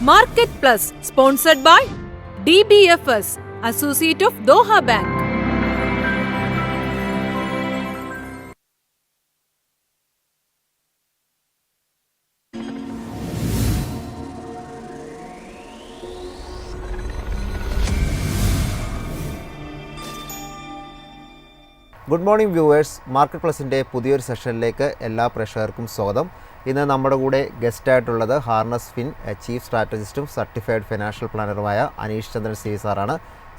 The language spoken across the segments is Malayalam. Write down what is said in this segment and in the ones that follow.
Market Plus, sponsored by DBFS, associate of Doha bank good morning viewers market പ്ലസിന്റെ പുതിയൊരു സെഷനിലേക്ക് എല്ലാ പ്രേക്ഷകർക്കും സ്വാഗതം. ഇന്ന് നമ്മുടെ കൂടെ ഗസ്റ്റായിട്ടുള്ളത് ഹാർണസ് ഫിൻ ചീഫ് സ്ട്രാറ്റജിസ്റ്റും സർട്ടിഫൈഡ് ഫിനാൻഷ്യൽ പ്ലാനറുമായ അനീഷ് ചന്ദ്രൻ സി സാറാണ്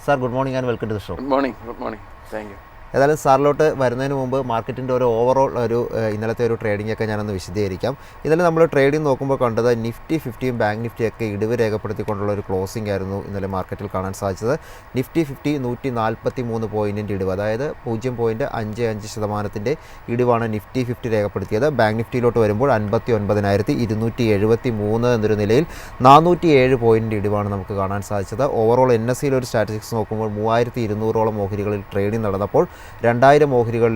sir good morning and welcome to the show good morning good morning thank you ഏതായാലും സാറിലോട്ട് വരുന്നതിന് മുമ്പ് മാർക്കറ്റിന്റെ ഒരു ഓവറോൾ ഒരു ഇന്നലത്തെ ഒരു ട്രേഡിംഗ് ഒക്കെ ഞാനൊന്ന് വിശദീകരിക്കാം. ഇന്നലെ നമ്മൾ ട്രേഡിംഗ് നോക്കുമ്പോൾ കണ്ടത് നിഫ്റ്റി ഫിഫ്റ്റിയും ബാങ്ക് നിഫ്റ്റിയൊക്കെ ഇടിവ് രേഖപ്പെടുത്തിക്കൊണ്ടുള്ള ഒരു ക്ലോസിംഗ് ആയിരുന്നു ഇന്നലെ മാർക്കറ്റിൽ കാണാൻ സാധിച്ചത്. നിഫ്റ്റി ഫിഫ്റ്റി നൂറ്റി നാൽപ്പത്തി മൂന്ന് പോയിന്റിന്റെ ഇടിവ് അതായത് പൂജ്യം പോയിന്റ് അഞ്ച് അഞ്ച് ശതമാനത്തിന്റെ ഇടിവാണ് നിഫ്റ്റി ഫിഫ്റ്റി രേഖപ്പെടുത്തിയത്. ബാങ്ക് നിഫ്റ്റിയിലോട്ട് വരുമ്പോൾ അൻപത്തി ഒൻപതിനായിരത്തി ഇരുന്നൂറ്റി എഴുപത്തി മൂന്ന് എന്നൊരു നിലയിൽ നാനൂറ്റി ഏഴ് പോയിന്റ് ഇടിവാണ് നമുക്ക് കാണാൻ സാധിച്ചത്. ഓവറോൾ എൻ എസ് സിയിൽ ഒരു സ്റ്റാറ്റിസ്റ്റിക്സ് നോക്കുമ്പോൾ മൂവായിരത്തി ഇരുന്നൂറോളം ഓഹരികളിൽ ട്രേഡിംഗ് നടന്നപ്പോൾ രണ്ടായിരം ഓഹരികളിൽ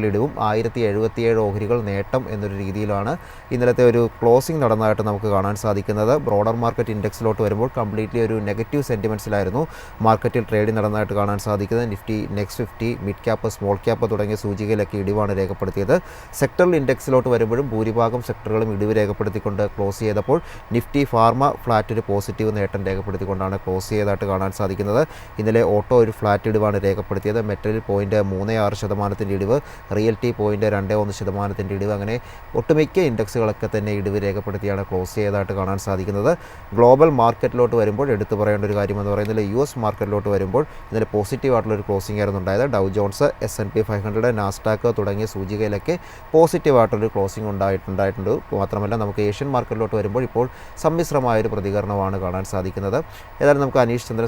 ആയിരത്തി എഴുപത്തിയേഴ് ഓഹരികൾ നേട്ടം എന്നൊരു രീതിയിലാണ് ഇന്നലത്തെ ഒരു ക്ലോസിംഗ് നടന്നതായിട്ട് നമുക്ക് കാണാൻ സാധിക്കുന്നത്. ബ്രോഡർ മാർക്കറ്റ് ഇൻഡെക്സിലോട്ട് വരുമ്പോൾ കംപ്ലീറ്റ്ലി ഒരു നെഗറ്റീവ് സെന്റിമെന്റ്സിലായിരുന്നു മാർക്കറ്റിൽ ട്രേഡിംഗ് നടന്നതായിട്ട് കാണാൻ സാധിക്കുന്നത്. Nifty next fifty mid cap small cap തുടങ്ങിയ സൂചികയിലൊക്കെ ഇടിവാണ് രേഖപ്പെടുത്തിയത്. സെക്ടറൽ ഇൻഡെക്സിലോട്ട് വരുമ്പോഴും ഭൂരിഭാഗം സെക്ടറുകളും ഇടിവ് രേഖപ്പെടുത്തിക്കൊണ്ട് ക്ലോസ് ചെയ്തപ്പോൾ നിഫ്റ്റി ഫാർമ ഫ്ലാറ്റ് ഒരു പോസിറ്റീവ് നേട്ടം രേഖപ്പെടുത്തിക്കൊണ്ടാണ് ക്ലോസ് ചെയ്തതായിട്ട് കാണാൻ സാധിക്കുന്നത്. ഇന്നലെ ഓട്ടോ ഒരു ഫ്ലാറ്റ് ഇടിവാണ് രേഖപ്പെടുത്തിയത്. മെറ്റലിൽ പോയിന്റ് മൂന്ന് ആറ് ശതമാനത്തിന്റെ ഇടിവ് റിയൽറ്റി പോയിന്റ് രണ്ട് ഒന്ന് ശതമാനത്തിന്റെ ഇടിവ് അങ്ങനെ ഒട്ടുമിക്ക ഇൻഡെക്സുകളൊക്കെ തന്നെ ഇടിവ് രേഖപ്പെടുത്തിയാണ് ക്ലോസ് ചെയ്തതായിട്ട് കാണാൻ സാധിക്കുന്നത്. ഗ്ലോബൽ മാർക്കറ്റിലോട്ട് വരുമ്പോൾ എടുത്തു പറയേണ്ട ഒരു കാര്യം എന്ന് പറയുന്നത് യു എസ് മാർക്കറ്റിലോട്ട് വരുമ്പോൾ ഇന്നലെ പോസിറ്റീവ് ആയിട്ടുള്ള ഒരു ക്ലോസിംഗ് ആയിരുന്നു ഉണ്ടായത്. Dow Jones S and P five hundred Nasdaq തുടങ്ങിയ സൂചികയിലൊക്കെ പോസിറ്റീവ് ആയിട്ടുള്ളൊരു ക്ലോസിംഗ് ഉണ്ടായിട്ടുണ്ടായിട്ടുണ്ട് മാത്രമല്ല നമുക്ക് ഏഷ്യൻ മാർക്കറ്റിലോട്ട് വരുമ്പോൾ ഇപ്പോൾ സമ്മിശ്രമായ ഒരു പ്രതികരണമാണ് കാണാൻ സാധിക്കുന്നത്. ഏതായാലും നമുക്ക് അനീഷ് ചന്ദ്ര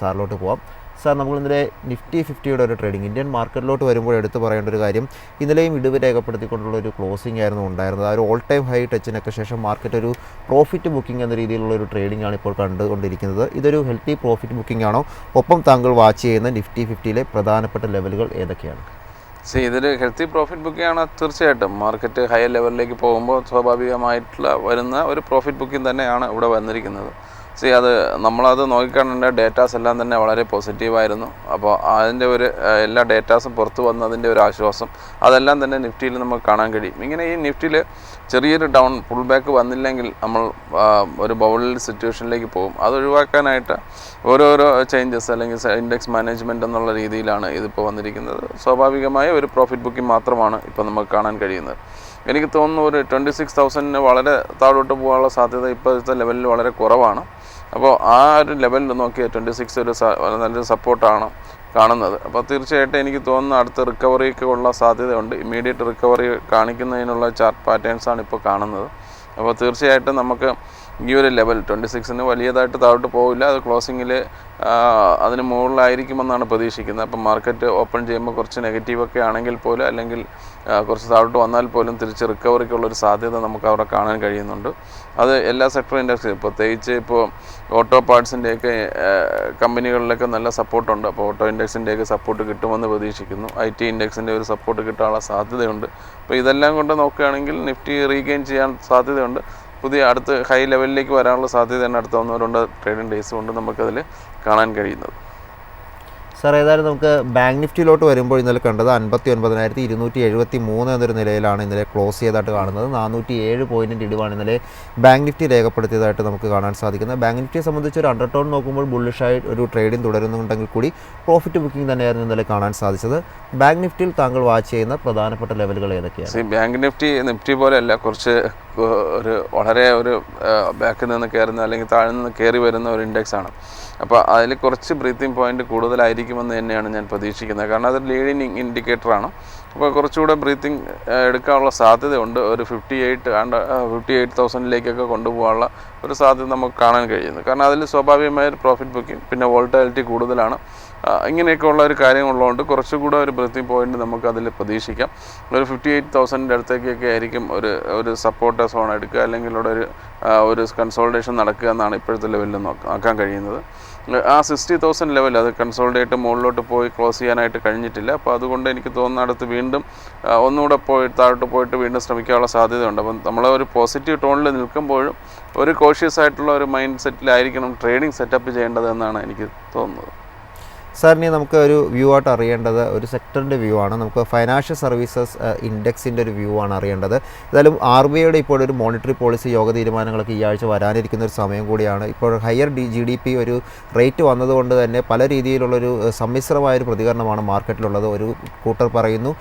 സാറിലോട്ട് പോവാം. സാർ നമ്മൾ ഇന്നലെ നിഫ്റ്റി ഫിഫ്റ്റിയുടെ ഒരു ട്രേഡിംഗ് ഇന്ത്യൻ മാർക്കറ്റിലോട്ട് വരുമ്പോൾ എടുത്തു പറയേണ്ട ഒരു കാര്യം ഇന്നലെയും ഇടിവ് രേഖപ്പെടുത്തിക്കൊണ്ടുള്ള ഒരു ക്ലോസിംഗ് ആയിരുന്നു ഉണ്ടായിരുന്നത്. ആ ഒരു ഓൾ ടൈം ഹൈ ടച്ചിനൊക്കെ ശേഷം മാർക്കറ്റ് ഒരു പ്രോഫിറ്റ് ബുക്കിംഗ് എന്ന രീതിയിലുള്ള ഒരു ട്രേഡിംഗ് ആണ് ഇപ്പോൾ കണ്ടുകൊണ്ടിരിക്കുന്നത്. ഇതൊരു ഹെൽത്തി പ്രോഫിറ്റ് ബുക്കിംഗ് ആണോ? ഒപ്പം താങ്കൾ വാച്ച് ചെയ്യുന്ന നിഫ്റ്റി ഫിഫ്റ്റിയിലെ പ്രധാനപ്പെട്ട ലെവലുകൾ ഏതൊക്കെയാണ്? സി ഇതൊരു ഹെൽത്തി പ്രോഫിറ്റ് ബുക്കിംഗ് ആണ് തീർച്ചയായിട്ടും. മാർക്കറ്റ് ഹയർ ലെവലിലേക്ക് പോകുമ്പോൾ സ്വാഭാവികമായിട്ടുള്ള വരുന്ന ഒരു പ്രോഫിറ്റ് ബുക്കിംഗ് തന്നെയാണ് ഇവിടെ വന്നിരിക്കുന്നത്. സി അത് നമ്മളത് നോക്കിക്കാണേണ്ട ഡേറ്റാസ് എല്ലാം തന്നെ വളരെ പോസിറ്റീവായിരുന്നു അപ്പോൾ അതിന്റെ ഒരു എല്ലാ ഡേറ്റാസും പുറത്ത് വന്നതിന്റെ ഒരു ആശ്വാസം അതെല്ലാം തന്നെ നിഫ്റ്റിയിൽ നമുക്ക് കാണാൻ കഴിയും. ഇങ്ങനെ ഈ നിഫ്റ്റിയിൽ ചെറിയൊരു ഡൗൺ പുൾ ബാക്ക് വന്നില്ലെങ്കിൽ നമ്മൾ ഒരു ബൗളിൽ സിറ്റുവേഷനിലേക്ക് പോകും. അത് ഒഴിവാക്കാനായിട്ട് ഓരോരോ ചേഞ്ചസ് അല്ലെങ്കിൽ ഇൻഡെക്സ് മാനേജ്മെന്റ് എന്നുള്ള രീതിയിലാണ് ഇതിപ്പോൾ വന്നിരിക്കുന്നത്. സ്വാഭാവികമായ ഒരു പ്രോഫിറ്റ് ബുക്കിംഗ് മാത്രമാണ് ഇപ്പോൾ നമുക്ക് കാണാൻ കഴിയുന്നത്. എനിക്ക് തോന്നുന്നു ഒരു ട്വന്റി സിക്സ് തൗസൻഡിന് വളരെ താഴോട്ട് പോകാനുള്ള സാധ്യത ഇപ്പോഴത്തെ ലെവലിൽ വളരെ കുറവാണ്. അപ്പോൾ ആ ഒരു ലെവലിൽ നോക്കിയാൽ ട്വന്റി സിക്സ് ഒരു നല്ലൊരു സപ്പോർട്ടാണ് കാണുന്നത്. അപ്പോൾ തീർച്ചയായിട്ടും എനിക്ക് തോന്നുന്നു അടുത്ത റിക്കവറിക്ക് ഉള്ള സാധ്യതയുണ്ട്. ഇമ്മീഡിയറ്റ് റിക്കവറി കാണിക്കുന്നതിനുള്ള ചാർട്ട് പാറ്റേൺസാണ് ഇപ്പോൾ കാണുന്നത്. അപ്പോൾ തീർച്ചയായിട്ടും നമുക്ക് ഈ ഒരു ലെവൽ ട്വന്റി സിക്സിന് വലിയതായിട്ട് താഴോട്ട് പോവില്ല. അത് ക്ലോസിങ്ങിൽ അതിന് മുകളിലായിരിക്കുമെന്നാണ് പ്രതീക്ഷിക്കുന്നത്. അപ്പം മാർക്കറ്റ് ഓപ്പൺ ചെയ്യുമ്പോൾ കുറച്ച് നെഗറ്റീവൊക്കെ ആണെങ്കിൽ പോലും അല്ലെങ്കിൽ കുറച്ച് താഴോട്ട് വന്നാൽ പോലും തിരിച്ച് റിക്കവറിക്കുള്ളൊരു സാധ്യത നമുക്ക് അവിടെ കാണാൻ കഴിയുന്നുണ്ട്. അത് എല്ലാ സെക്ടർ ഇൻഡസ്ട്രി പ്രത്യേകിച്ച് ഇപ്പോൾ ഓട്ടോ പാർട്സിന്റെയൊക്കെ കമ്പനികളിലൊക്കെ നല്ല സപ്പോർട്ടുണ്ട് അപ്പോൾ ഓട്ടോ ഇൻഡെക്സിന്റെയൊക്കെ സപ്പോർട്ട് കിട്ടുമെന്ന് പ്രതീക്ഷിക്കുന്നു. ഐ ടി ഇൻഡെക്സിന്റെ ഒരു സപ്പോർട്ട് കിട്ടാനുള്ള സാധ്യതയുണ്ട്. അപ്പോൾ ഇതെല്ലാം കൊണ്ട് നോക്കുകയാണെങ്കിൽ നിഫ്റ്റി റീഗെയിൻ ചെയ്യാൻ സാധ്യതയുണ്ട്. പുതിയ അടുത്ത് ഹൈ ലെവലിലേക്ക് വരാനുള്ള സാധ്യതയാണ് അടുത്ത ഒന്നോ രണ്ടോ ട്രേഡിംഗ് ഡേയ്സ് കൊണ്ട് നമുക്കതിൽ കാണാൻ കഴിയുന്നത്. സാർ ഏതായാലും നമുക്ക് ബാങ്ക് നിഫ്റ്റിയിലോട്ട് വരുമ്പോൾ ഇന്നലെ കണ്ടത് അൻപത്തി ഒൻപതിനായിരത്തി ഇരുന്നൂറ്റി എഴുപത്തി മൂന്ന് എന്നൊരു നിലയിലാണ് ഇന്നലെ ക്ലോസ് ചെയ്തതായിട്ട് കാണുന്നത്. നാനൂറ്റി ഏഴ് പോയിന്റിന്റെ ഇടിവാണ് ഇന്നലെ ബാങ്ക് നിഫ്റ്റി രേഖപ്പെടുത്തിയതായിട്ട് നമുക്ക് കാണാൻ സാധിക്കുന്നത്. ബാങ്ക് നിഫ്റ്റിയെ സംബന്ധിച്ച് ഒരു അണ്ടർ ടോൺ നോക്കുമ്പോൾ ബുള്ളിഷായി ഒരു ട്രേഡിംഗ് തുടരുന്നുണ്ടെങ്കിൽ കൂടി പ്രോഫിറ്റ് ബുക്കിംഗ് തന്നെയായിരുന്നു ഇന്നലെ കാണാൻ സാധിച്ചത്. ബാങ്ക് നിഫ്റ്റിയിൽ താങ്കൾ വാച്ച് ചെയ്യുന്ന പ്രധാനപ്പെട്ട ലെവലുകൾ ഏതൊക്കെയാണ്? ബാങ്ക് നിഫ്റ്റി നിഫ്റ്റി പോലെയല്ല കുറച്ച് ഒരു വളരെ ഒരു ബാക്കിൽ നിന്ന് കയറുന്ന അല്ലെങ്കിൽ താഴെ നിന്ന് കയറി വരുന്ന ഒരു ഇൻഡെക്സ് ആണ്. അപ്പോൾ അതിൽ കുറച്ച് ബ്രീത്തിങ് പോയിന്റ് കൂടുതലായിരിക്കുമെന്ന് തന്നെയാണ് ഞാൻ പ്രതീക്ഷിക്കുന്നത്. കാരണം അത് ലീഡിങ് ഇൻഡിക്കേറ്ററാണ് അപ്പോൾ കുറച്ചുകൂടെ ബ്രീത്തിങ് എടുക്കാനുള്ള സാധ്യതയുണ്ട്. ഒരു fifty eight and fifty eight തൗസൻഡിലേക്കൊക്കെ കൊണ്ടുപോകാനുള്ള ഒരു സാധ്യത നമുക്ക് കാണാൻ കഴിയുന്നു. കാരണം അതിൽ സ്വാഭാവികമായ ഒരു പ്രോഫിറ്റ് ബുക്കിംഗ് പിന്നെ വോൾട്ടാലിറ്റി കൂടുതലാണ്. ഇങ്ങനെയൊക്കെ ഉള്ള ഒരു കാര്യമുള്ളതുകൊണ്ട് കുറച്ചുകൂടെ ഒരു ബ്രീത്തിങ് പോയിന്റ് നമുക്ക് അതിൽ പ്രതീക്ഷിക്കാം. ഒരു ഫിഫ്റ്റി എയ്റ്റ് തൗസൻഡിന്റെ അടുത്തേക്കൊക്കെ ആയിരിക്കും ഒരു ഒരു സപ്പോർട്ട് സോൺ എടുക്കുക അല്ലെങ്കിൽ ഇവിടെ ഒരു ഒരു കൺസോൾട്ടേഷൻ നടക്കുക എന്നാണ് ഇപ്പോഴത്തെ ലെവലിൽ നോക്കാൻ കഴിയുന്നത്. ആ സിക്സ്റ്റി തൗസൻഡ് ലെവൽ അത് കൺസോൾട്ടേറ്റ് മുകളിലോട്ട് പോയി ക്ലോസ് ചെയ്യാനായിട്ട് കഴിഞ്ഞിട്ടില്ല. അപ്പോൾ അതുകൊണ്ട് എനിക്ക് തോന്നുന്ന അടുത്ത് വീണ്ടും ഒന്നുകൂടെ പോയി താഴോട്ട് പോയിട്ട് വീണ്ടും ശ്രമിക്കാനുള്ള സാധ്യതയുണ്ട്. അപ്പം നമ്മൾ ഒരു പോസിറ്റീവ് ടോണിൽ നിൽക്കുമ്പോഴും ഒരു കോഷ്യസ് ആയിട്ടുള്ള ഒരു മൈൻഡ് സെറ്റിലായിരിക്കണം ട്രേഡിംഗ് സെറ്റപ്പ് ചെയ്യേണ്ടത് എന്നാണ് എനിക്ക് തോന്നുന്നത്. സാറിന് നമുക്ക് ഒരു വ്യൂ ആയിട്ട് അറിയേണ്ടത് ഒരു സെക്ടറിന്റെ വ്യൂ ആണ്. നമുക്ക് ഫൈനാൻഷ്യൽ സർവീസസ് ഇൻഡെക്സിന്റെ ഒരു വ്യൂ ആണ് അറിയേണ്ടത്. ഏതായാലും ആർ ബി ഐയുടെ ഇപ്പോൾ ഒരു മോണിറ്ററി പോളിസി യോഗ തീരുമാനങ്ങളൊക്കെ ഈ ആഴ്ച വരാനിരിക്കുന്ന ഒരു സമയം കൂടിയാണ്. ഇപ്പോൾ higher D G D P ഒരു റേറ്റ് വന്നതുകൊണ്ട് തന്നെ പല രീതിയിലുള്ളൊരു സമ്മിശ്രമായൊരു പ്രതികരണമാണ് മാർക്കറ്റിലുള്ളത് ഒരു കൂട്ടർ പറയുന്നു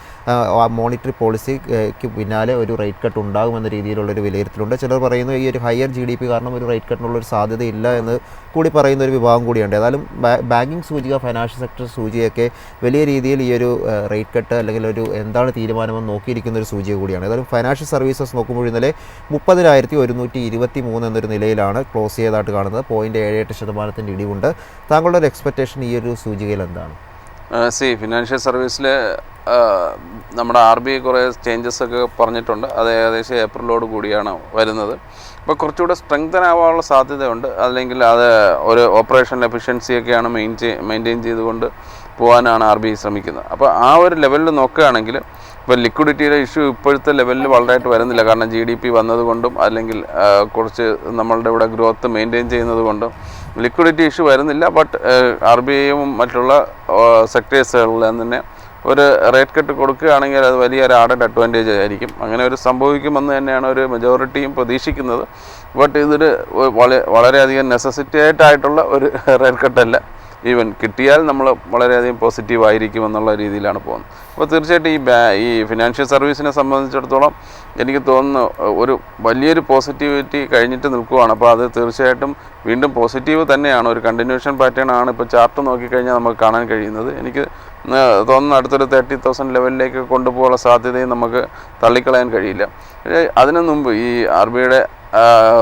മോണിറ്ററി പോളിസിക്ക് പിന്നാലെ ഒരു റേറ്റ് കട്ട് ഉണ്ടാകുമെന്ന രീതിയിലുള്ളൊരു വിലയിരുത്തലുണ്ട്. ചിലർ പറയുന്നു ഈ ഒരു ഹയർ ജി ഡി പി കാരണം ഒരു റേറ്റ് കട്ടിനുള്ളൊരു സാധ്യതയില്ല എന്ന് കൂടി പറയുന്ന ഒരു വിഭാഗം കൂടിയുണ്ട്. ഏതായാലും ബാങ്കിങ് സൂചിക ഫൈനാൻഷ്യൽ സെക്ടർ സൂചിയൊക്കെ വലിയ രീതിയിൽ ഈ ഒരു റേറ്റ് കട്ട് അല്ലെങ്കിൽ ഒരു എന്താണ് തീരുമാനമെന്ന് നോക്കിയിരിക്കുന്ന ഒരു സൂചിക കൂടിയാണ്. ഏതായാലും ഫൈനാൻഷ്യൽ സർവീസസ് നോക്കുമ്പോൾ ഇന്നലെ മുപ്പതിനായിരത്തി ഒരുന്നൂറ്റി ഇരുപത്തി മൂന്ന് എന്നൊരു നിലയിലാണ് ക്ലോസ് ചെയ്തതായിട്ട് കാണുന്നത്. പോയിന്റ് ഏഴ് എട്ട് ശതമാനത്തിന്റെ ഇടിവുണ്ട്. താങ്കളുടെ ഒരു എക്സ്പെക്റ്റേഷൻ ഈ ഒരു സൂചികയിൽ എന്താണ്? സി ഫിനാൻഷ്യൽ സർവീസിൽ നമ്മുടെ ആർ ബി ഐ കുറേ ചേഞ്ചസ് ഒക്കെ പറഞ്ഞിട്ടുണ്ട്. അത് ഏകദേശം ഏപ്രിലോട് കൂടിയാണ് വരുന്നത്. അപ്പോൾ കുറച്ചുകൂടെ സ്ട്രെങ്തൻ ആവാനുള്ള സാധ്യതയുണ്ട്. അല്ലെങ്കിൽ അത് ഒരു ഓപ്പറേഷൻ എഫിഷ്യൻസിയൊക്കെയാണ് മെയിൻ മെയിന്റെയിൻ ചെയ്തുകൊണ്ട് പോകാനാണ് ആർ ബി ഐ ശ്രമിക്കുന്നത്. അപ്പോൾ ആ ഒരു ലെവലിൽ നോക്കുകയാണെങ്കിൽ ഇപ്പോൾ ലിക്വിഡിറ്റിയുടെ ഇഷ്യൂ ഇപ്പോഴത്തെ ലെവലിൽ വളരെയായിട്ട് വരുന്നില്ല. കാരണം ജി ഡി പി വന്നതുകൊണ്ടും അല്ലെങ്കിൽ കുറച്ച് നമ്മളുടെ ഇവിടെ ഗ്രോത്ത് മെയിന്റെയിൻ ചെയ്യുന്നത് കൊണ്ടും ലിക്വിഡിറ്റി ഇഷ്യൂ വരുന്നില്ല ബട്ട് ആർ ബി ഐയും മറ്റുള്ള സെക്ടേഴ്സുകളിലും തന്നെ ഒരു റേറ്റ് കട്ട് കൊടുക്കുകയാണെങ്കിൽ അത് വലിയൊരു ആഡഡ് അഡ്വാന്റേജ് ആയിരിക്കും. അങ്ങനെ ഒരു സംഭവിക്കുമെന്ന് തന്നെയാണ് ഒരു മെജോറിറ്റിയും പ്രതീക്ഷിക്കുന്നത്. ബട്ട് ഇതൊരു വളരെ വളരെയധികം നെസസിറ്റേറ്റ് ആയിട്ടുള്ള ഒരു റേറ്റ് കട്ടല്ല. ഈവൻ കിട്ടിയാൽ നമ്മൾ വളരെയധികം പോസിറ്റീവ് ആയിരിക്കും എന്നുള്ള രീതിയിലാണ് പോകുന്നത്. അപ്പോൾ തീർച്ചയായിട്ടും ഈ ബാ ഈ ഫിനാൻഷ്യൽ സർവീസിനെ സംബന്ധിച്ചിടത്തോളം എനിക്ക് തോന്നുന്നു ഒരു വലിയൊരു പോസിറ്റിവിറ്റി കഴിഞ്ഞിട്ട് നിൽക്കുകയാണ് അപ്പോൾ അത് തീർച്ചയായിട്ടും വീണ്ടും പോസിറ്റീവ് തന്നെയാണ്. ഒരു കണ്ടിന്യൂഷൻ പാറ്റേൺ ആണ് ഇപ്പോൾ ചാർട്ട് നോക്കിക്കഴിഞ്ഞാൽ നമുക്ക് കാണാൻ കഴിയുന്നത്. എനിക്ക് തോന്നുന്നു അടുത്തൊരു തേർട്ടി തൗസൻഡ് ലെവലിലേക്ക് കൊണ്ടുപോകാനുള്ള സാധ്യതയും നമുക്ക് തള്ളിക്കളയാൻ കഴിയില്ല. അതിനു മുമ്പ് ഈ ആർ ബിയുടെ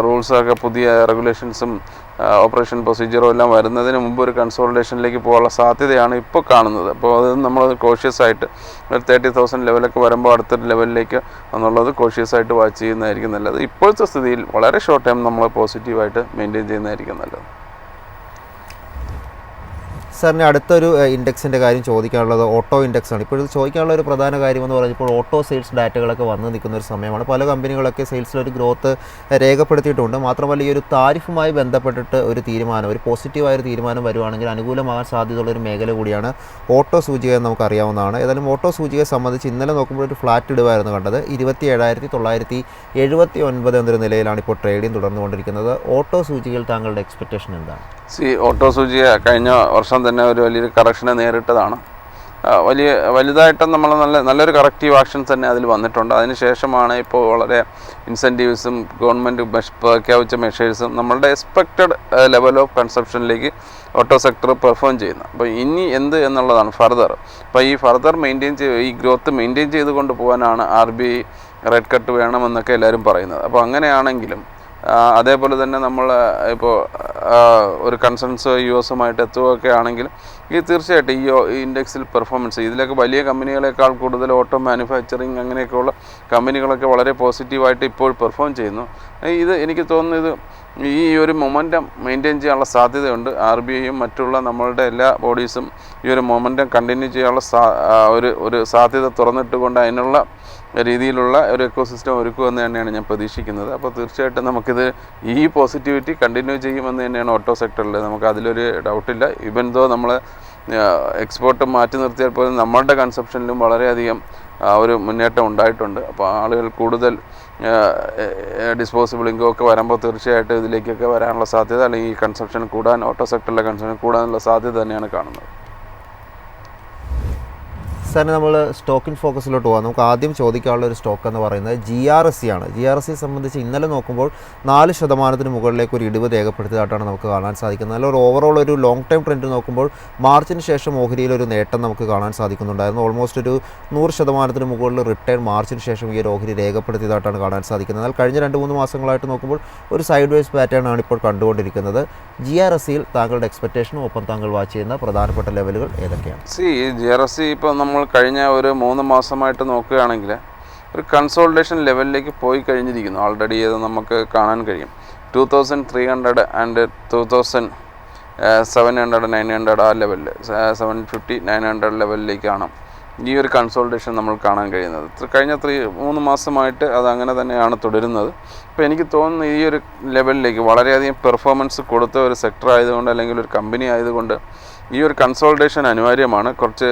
റൂൾസൊക്കെ പുതിയ റെഗുലേഷൻസും ഓപ്പറേഷൻ പ്രൊസീജിയറും എല്ലാം വരുന്നതിന് മുമ്പ് ഒരു കൺസോൾട്ടേഷനിലേക്ക് പോകാനുള്ള സാധ്യതയാണ് ഇപ്പോൾ കാണുന്നത്. അപ്പോൾ അത് നമ്മൾ കോഷ്യസ് ആയിട്ട് ഒരു തേർട്ടി തൗസൻഡ് ലെവലൊക്കെ വരുമ്പോൾ അടുത്തൊരു ലെവലിലേക്ക് എന്നുള്ളത് കോഷ്യസ് ആയിട്ട് വാച്ച് ചെയ്യുന്നതായിരിക്കും നല്ലത്. ഇപ്പോഴത്തെ സ്ഥിതിയിൽ വളരെ ഷോർട്ട് ടൈം നമ്മൾ പോസിറ്റീവായിട്ട് മെയിന്റെയിൻ ചെയ്യുന്നതായിരിക്കും നല്ലത്. സാറിന് അടുത്തൊരു ഇൻഡെക്സിന്റെ കാര്യം ചോദിക്കാനുള്ളത് ഓട്ടോ ഇൻഡെക്സ് ആണ് ഇപ്പോൾ ഇത് ചോദിക്കാനുള്ള ഒരു പ്രധാന കാര്യം എന്ന് പറഞ്ഞാൽ ഇപ്പോൾ ഓട്ടോ സെയിൽസ് ഡാറ്റകളൊക്കെ വന്ന് നിൽക്കുന്ന ഒരു സമയമാണ്. പല കമ്പനികളൊക്കെ സെയിൽസിലൊരു ഗ്രോത്ത് രേഖപ്പെടുത്തിയിട്ടുണ്ട്. മാത്രമല്ല ഈ ഒരു താരിഫുമായി ബന്ധപ്പെട്ടിട്ട് ഒരു തീരുമാനം ഒരു പോസിറ്റീവായ ഒരു തീരുമാനം വരുവാണെങ്കിൽ അനുകൂലമാകാൻ സാധ്യതയുള്ള ഒരു മേഖല കൂടിയാണ് ഓട്ടോ സൂചിക എന്ന് നമുക്കറിയാവുന്നതാണ് ഏതായാലും ഓട്ടോ സൂചികയെ സംബന്ധിച്ച് ഇന്നലെ നോക്കുമ്പോൾ ഒരു ഫ്ലാറ്റ് ഇടുവായിരുന്നു കണ്ടത്. ഇരുപത്തി ഏഴായിരത്തി തൊള്ളായിരത്തി എഴുപത്തി ഒൻപത് എന്നൊരു നിലയിലാണ് ഇപ്പോൾ ട്രേഡിംഗ് തുടർന്നുകൊണ്ടിരിക്കുന്നത്. ഓട്ടോ സൂചികയിൽ താങ്കളുടെ എക്സ്പെക്റ്റേഷൻ എന്താണ്? സി ഓട്ടോ സൂചിക കഴിഞ്ഞ വർഷം തന്നെ ഒരു വലിയൊരു കറക്ഷനെ നേരിട്ടതാണ്. വലിയ വലുതായിട്ട് നമ്മൾ നല്ല നല്ലൊരു കറക്റ്റീവ് ആക്ഷൻസ് തന്നെ അതിൽ വന്നിട്ടുണ്ട്. അതിനുശേഷമാണ് ഇപ്പോൾ വളരെ ഇൻസെന്റീവ്സും ഗവൺമെന്റ് പ്രഖ്യാപിച്ച മെഷേഴ്സും നമ്മളുടെ എക്സ്പെക്റ്റഡ് ലെവൽ ഓഫ് കൺസപ്ഷനിലേക്ക് ഓട്ടോ സെക്ടർ പെർഫോം ചെയ്യുന്നത്. അപ്പോൾ ഇനി എന്ത് എന്നുള്ളതാണ് ഫർദർ അപ്പോൾ ഈ ഫർദർ മെയിന്റെയിൻ ചെയ്ത് ഈ ഗ്രോത്ത് മെയിന്റെയിൻ ചെയ്തുകൊണ്ട് പോകാനാണ് R B I rate cut വേണമെന്നൊക്കെ എല്ലാവരും പറയുന്നത്. അപ്പോൾ അങ്ങനെയാണെങ്കിലും അതേപോലെ തന്നെ നമ്മൾ ഇപ്പോൾ ഒരു കൺസൺസ് യു എസുമായിട്ട് എത്തുകയൊക്കെ ആണെങ്കിൽ ഈ തീർച്ചയായിട്ടും ഈ ഇൻഡെക്സിൽ പെർഫോമൻസ് ഇതിലൊക്കെ വലിയ കമ്പനികളെക്കാൾ കൂടുതൽ ഓട്ടോ മാനുഫാക്ചറിങ് അങ്ങനെയൊക്കെയുള്ള കമ്പനികളൊക്കെ വളരെ പോസിറ്റീവായിട്ട് ഇപ്പോൾ പെർഫോം ചെയ്യുന്നു. ഇത് എനിക്ക് തോന്നുന്നു ഇത് ഈ ഒരു മൊമെന്റം മെയിന്റെയിൻ ചെയ്യാനുള്ള സാധ്യതയുണ്ട്. ആർ ബി ഐയും മറ്റുള്ള നമ്മളുടെ എല്ലാ ബോഡീസും ഈ ഒരു മൊമെന്റം കണ്ടിന്യൂ ചെയ്യാനുള്ള ഒരു ഒരു സാധ്യത തുറന്നിട്ടുകൊണ്ട് അതിനുള്ള രീതിയിലുള്ള ഒരു എക്കോസിസ്റ്റം ഒരുക്കുമെന്ന് തന്നെയാണ് ഞാൻ പ്രതീക്ഷിക്കുന്നത്. അപ്പോൾ തീർച്ചയായിട്ടും നമുക്കിത് ഈ പോസിറ്റിവിറ്റി കണ്ടിന്യൂ ചെയ്യുമെന്ന് തന്നെയാണ് ഓട്ടോ സെക്ടറിൽ നമുക്ക് അതിലൊരു ഡൗട്ടില്ല ഇവൻ ദോ നമ്മൾ എക്സ്പോർട്ട് മാറ്റി നിർത്തിയാൽ പോലും നമ്മളുടെ കൺസപ്ഷനിലും വളരെയധികം ഒരു മുന്നേറ്റം ഉണ്ടായിട്ടുണ്ട്. അപ്പോൾ ആളുകൾ കൂടുതൽ ഡിസ്പോസിബിൾ ഇൻകം ഒക്കെ വരുമ്പോൾ തീർച്ചയായിട്ടും ഇതിലേക്കൊക്കെ വരാനുള്ള സാധ്യത അല്ലെങ്കിൽ ഈ കൺസപ്ഷൻ കൂടാൻ ഓട്ടോ സെക്ടറിലെ കൺസപ്ഷൻ കൂടാനുള്ള സാധ്യത തന്നെയാണ് കാണുന്നത്. സാറിന് നമ്മൾ സ്റ്റോക്കിൻ ഫോക്കസിലോട്ട് പോകാം നമുക്ക് ആദ്യം ചോദിക്കാനുള്ള ഒരു സ്റ്റോക്ക് എന്ന് പറയുന്നത് ജി ആർ എസ് സി ആണ്. ജി ആർ എസ് സി സംബന്ധിച്ച് ഇന്നലെ നോക്കുമ്പോൾ നാല് ശതമാനത്തിന് മുകളിലേക്ക് ഒരു ഇടിവ് രേഖപ്പെടുത്തിയതായിട്ടാണ് നമുക്ക് കാണാൻ സാധിക്കുന്നത്. അല്ല ഒരു ഓവറോൾ ഒരു ലോങ് ടൈം ട്രെൻഡ് നോക്കുമ്പോൾ മാർച്ചിന് ശേഷം ഓഹരിയിൽ ഒരു നേട്ടം നമുക്ക് കാണാൻ സാധിക്കുന്നുണ്ടായിരുന്നു. ഓൾമോസ്റ്റ് ഒരു നൂറ് ശതമാനത്തിന് മുകളിൽ റിട്ടേൺ മാർച്ചിന് ശേഷം ഈ ഒരു ഓഹരി രേഖപ്പെടുത്തിയതായിട്ടാണ് കാണാൻ സാധിക്കുന്നത്. എന്നാൽ കഴിഞ്ഞ രണ്ട് മൂന്ന് മാസങ്ങളായിട്ട് നോക്കുമ്പോൾ ഒരു സൈഡ് വൈസ് പാറ്റേൺ ആണ് ഇപ്പോൾ കണ്ടുകൊണ്ടിരിക്കുന്നത്. ജി ആർ എസ് സിയിൽ താങ്കളുടെ എക്സ്പെക്ടേഷനും ഒപ്പം താങ്കൾ വാച്ച് ചെയ്യുന്ന പ്രധാനപ്പെട്ട ലെവലുകൾ ഏതൊക്കെയാണ്? C G R S C ഇപ്പോൾ നമ്മൾ കഴിഞ്ഞ ഒരു മൂന്ന് മാസമായിട്ട് നോക്കുകയാണെങ്കിൽ ഒരു കൺസോൾട്ടേഷൻ ലെവലിലേക്ക് പോയി കഴിഞ്ഞിരിക്കുന്നു. ഓൾറെഡി അത് നമുക്ക് കാണാൻ കഴിയും. Two thousand three hundred and two thousand seven hundred nine hundred ആ ലെവലിൽ സെവൻ ഫിഫ്റ്റി നയൻ ഹൺഡ്രഡ് ലെവലിലേക്കാണ് ഈ ഒരു കൺസോൾട്ടേഷൻ നമ്മൾ കാണാൻ കഴിയുന്നത്. കഴിഞ്ഞ ത്രീ മൂന്ന് മാസമായിട്ട് അത് അങ്ങനെ തന്നെയാണ് തുടരുന്നത്. അപ്പോൾ എനിക്ക് തോന്നുന്നു ഈ ഒരു ലെവലിലേക്ക് വളരെയധികം പെർഫോമൻസ് കൊടുത്ത ഒരു സെക്ടർ ആയതുകൊണ്ട് അല്ലെങ്കിൽ ഒരു കമ്പനി ആയതുകൊണ്ട് ഈ ഒരു കൺസോൾട്ടേഷൻ അനിവാര്യമാണ്. കുറച്ച്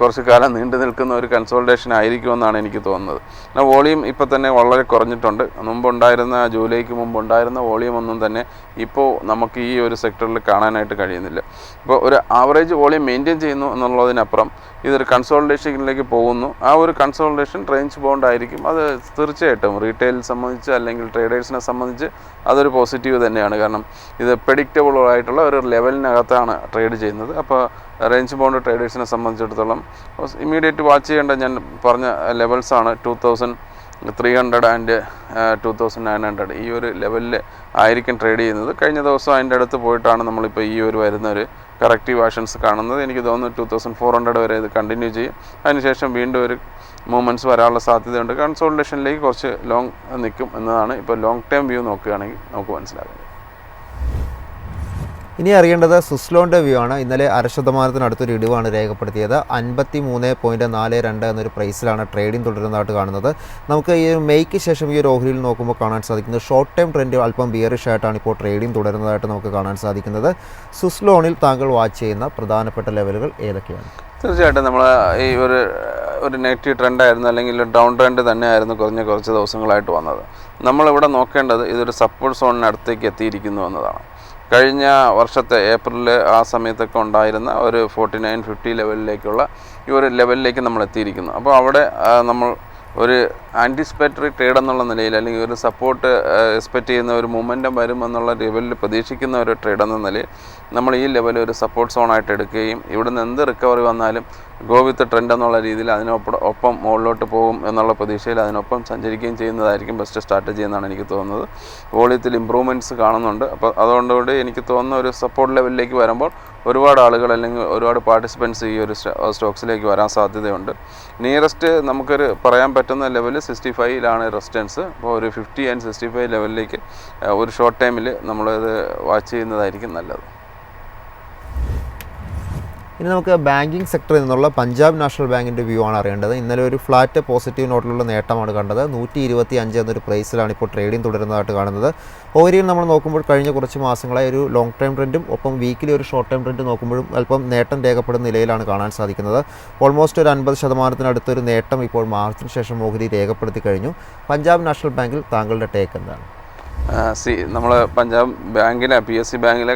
കുറച്ച് കാലം നീണ്ടു നിൽക്കുന്ന ഒരു കൺസോൾട്ടേഷൻ ആയിരിക്കുമെന്നാണ് എനിക്ക് തോന്നുന്നത്. എന്നാൽ വോളിയം ഇപ്പോൾ തന്നെ വളരെ കുറഞ്ഞിട്ടുണ്ട്. മുമ്പുണ്ടായിരുന്ന ജൂലൈക്ക് മുമ്പ് ഉണ്ടായിരുന്ന വോളിയം ഒന്നും തന്നെ ഇപ്പോൾ നമുക്ക് ഈ ഒരു സെക്ടറിൽ കാണാനായിട്ട് കഴിയുന്നില്ല. ഇപ്പോൾ ഒരു ആവറേജ് വോളിയം മെയിന്റെയിൻ ചെയ്യുന്നു എന്നുള്ളതിനപ്പുറം ഇതൊരു കൺസോൾട്ടേഷനിലേക്ക് പോകുന്നു. ആ ഒരു കൺസോൾട്ടേഷൻ റേഞ്ച് ബോണ്ട് ആയിരിക്കും. അത് തീർച്ചയായിട്ടും റീറ്റെയിൽ സംബന്ധിച്ച് അല്ലെങ്കിൽ ട്രേഡേഴ്സിനെ സംബന്ധിച്ച് അതൊരു പോസിറ്റീവ് തന്നെയാണ്. കാരണം ഇത് പ്രഡിക്റ്റബിൾ ആയിട്ടുള്ള ഒരു ലെവലിനകത്താണ് ട്രേഡ് ചെയ്യുന്നത്. അപ്പോൾ റേഞ്ച് ബോണ്ട് ട്രേഡേഴ്സിനെ സംബന്ധിച്ചിടത്തോളം ഇമ്മീഡിയറ്റ് വാച്ച് ചെയ്യേണ്ട ഞാൻ പറഞ്ഞ ലെവൽസാണ് two thousand three hundred and two thousand nine hundred ഈ ഒരു ലെവലിൽ ആയിരിക്കും ട്രേഡ് ചെയ്യുന്നത്. കഴിഞ്ഞ ദിവസം അതിന്റെ അടുത്ത് പോയിട്ടാണ് നമ്മളിപ്പോൾ ഈ ഒരു വരുന്ന ഒരു കറക്റ്റീവ് ആക്ഷൻസ് കാണുന്നത്. എനിക്ക് തോന്നുന്നു ടു തൗസൻഡ് ഫോർ ഹൺഡ്രഡ് വരെ ഇത് കണ്ടിന്യൂ ചെയ്യും. അതിനുശേഷം വീണ്ടും ഒരു മൂവ്മെന്റ്സ് വരാനുള്ള സാധ്യതയുണ്ട്. കൺസോൾട്ടേഷനിലേക്ക് കുറച്ച് ലോങ് നിൽക്കും എന്നതാണ്. ഇപ്പോൾ ലോങ് ടേം വ്യൂ നോക്കുകയാണെങ്കിൽ നമുക്ക് മനസ്സിലാകുന്നത്. ഇനി അറിയേണ്ടത് സുസ്ലോണിന്റെ വ്യൂ ആണ്. ഇന്നലെ അര ശതമാനത്തിനടുത്തൊരു ഇടിവാണ് രേഖപ്പെടുത്തിയത്. അൻപത്തി മൂന്ന് പോയിന്റ് നാല് രണ്ട് എന്നൊരു പ്രൈസിലാണ് ട്രേഡിംഗ് തുടരുന്നതായിട്ട് കാണുന്നത്. നമുക്ക് ഈ മെയ്ക്ക് ശേഷം ഈ ഒരു ഓഹരിയിൽ നോക്കുമ്പോൾ കാണാൻ സാധിക്കുന്നത് ഷോർട്ട് ടൈം ട്രെൻഡ് അല്പം ബിയറിഷ് ആയിട്ടാണ് ഇപ്പോൾ ട്രേഡിംഗ് തുടരുന്നതായിട്ട് നമുക്ക് കാണാൻ സാധിക്കുന്നത്. സുസ്ലോണിൽ താങ്കൾ വാച്ച് ചെയ്യുന്ന പ്രധാനപ്പെട്ട ലെവലുകൾ ഏതൊക്കെയാണ്? തീർച്ചയായിട്ടും നമ്മൾ ഈ ഒരു ഒരു നെഗറ്റീവ് ട്രെൻഡായിരുന്നു അല്ലെങ്കിൽ ഡൗൺ ട്രെൻഡ് തന്നെയായിരുന്നു കുറഞ്ഞ കുറച്ച് ദിവസങ്ങളായിട്ട് വന്നത്. നമ്മളിവിടെ നോക്കേണ്ടത് ഇതൊരു സപ്പോർട്ട് സോണിനടുത്തേക്ക് എത്തിയിരിക്കുന്നു എന്നതാണ്. കഴിഞ്ഞ വർഷത്തെ ഏപ്രിലിൽ ആ സമയത്തൊക്കെ ഉണ്ടായിരുന്ന ഒരു ഫോർട്ടി നയൻ ഫിഫ്റ്റി ലെവലിലേക്കുള്ള ഈ ഒരു ലെവലിലേക്ക് നമ്മൾ എത്തിയിരിക്കുന്നു അപ്പോൾ അവിടെ നമ്മൾ ഒരു ആന്റിസിപ്പേറ്ററി ട്രേഡ് എന്നുള്ള നിലയിൽ അല്ലെങ്കിൽ ഒരു സപ്പോർട്ട് എക്സ്പെക്റ്റ് ചെയ്യുന്ന ഒരു മൊമെന്റം വരും എന്നുള്ള ലെവലിൽ പ്രതീക്ഷിക്കുന്ന ഒരു ട്രേഡ് എന്ന നിലയിൽ നമ്മൾ ഈ ലെവൽ ഒരു സപ്പോർട്ട് സോണായിട്ട് എടുക്കുകയും ഇവിടുന്ന് എന്ത് റിക്കവറി വന്നാലും ഗോ വിത്ത് ട്രെൻഡ് എന്നുള്ള രീതിയിൽ അതിനൊപ്പം ഒപ്പം മുകളിലോട്ട് പോകും എന്നുള്ള പ്രതീക്ഷയിൽ അതിനൊപ്പം സഞ്ചരിക്കുകയും ചെയ്യുന്നതായിരിക്കും ബെസ്റ്റ് സ്ട്രാറ്റജി എന്നാണ് എനിക്ക് തോന്നുന്നത്. വോളിയത്തിൽ ഇമ്പ്രൂവ്മെന്റ്സ് കാണുന്നുണ്ട്. അപ്പോൾ അതുകൊണ്ടുകൂടി എനിക്ക് തോന്നുന്ന ഒരു സപ്പോർട്ട് ലെവലിലേക്ക് വരുമ്പോൾ ഒരുപാട് ആളുകൾ അല്ലെങ്കിൽ ഒരുപാട് പാർട്ടിസിപ്പൻസ് ഈ ഒരു സ്റ്റോക്സിലേക്ക് വരാൻ സാധ്യതയുണ്ട്. നിയറസ്റ്റ് നമുക്കൊരു പറയാൻ പറ്റുന്ന ലെവൽ സിക്സ്റ്റി ഫൈവിലാണ് റെസിസ്റ്റൻസ് അപ്പോൾ ഒരു ഫിഫ്റ്റി ആൻഡ് സിക്സ്റ്റി ഫൈവ് ലെവലിലേക്ക് ഒരു ഷോർട്ട് ടൈമിൽ നമ്മളത് വാച്ച് ചെയ്യുന്നതായിരിക്കും നല്ലത്. ഇനി നമുക്ക് ബാങ്കിങ് സെക്ടറിൽ നിന്നുള്ള പഞ്ചാബ് നാഷണൽ ബാങ്കിന്റെ വ്യൂ ആണ് അറിയേണ്ടത്. ഇന്നലെ ഒരു ഫ്ലാറ്റ് പോസിറ്റീവ് നോട്ടിലുള്ള നേട്ടമാണ് കണ്ടത്. നൂറ്റി ഇരുപത്തി അഞ്ച് എന്നൊരു പ്രൈസിലാണ് ഇപ്പോൾ ട്രേഡിംഗ് തുടരുന്നതായിട്ട് കാണുന്നത്. ഓഹരിയിൽ നമ്മൾ നോക്കുമ്പോൾ കഴിഞ്ഞ കുറച്ച് മാസങ്ങളായി ഒരു ലോങ് ടൈം ട്രെൻഡും ഒപ്പം വീക്കിലി ഒരു ഷോർട്ട് ടൈം ട്രെൻഡ് നോക്കുമ്പോഴും അല്പം നേട്ടം രേഖപ്പെടുന്ന നിലയിലാണ് കാണാൻ സാധിക്കുന്നത്. ഓൾമോസ്റ്റ് ഒരു അൻപത് ശതമാനത്തിനടുത്തൊരു നേട്ടം ഇപ്പോൾ മാർച്ചിന് ശേഷം ഓഹരി രേഖപ്പെടുത്തി കഴിഞ്ഞു. പഞ്ചാബ് നാഷണൽ ബാങ്കിൽ താങ്കളുടെ ടേക്ക് എന്താണ്? സി നമ്മൾ പഞ്ചാബ് ബാങ്കിലെ പി എസ് സി ബാങ്കിലെ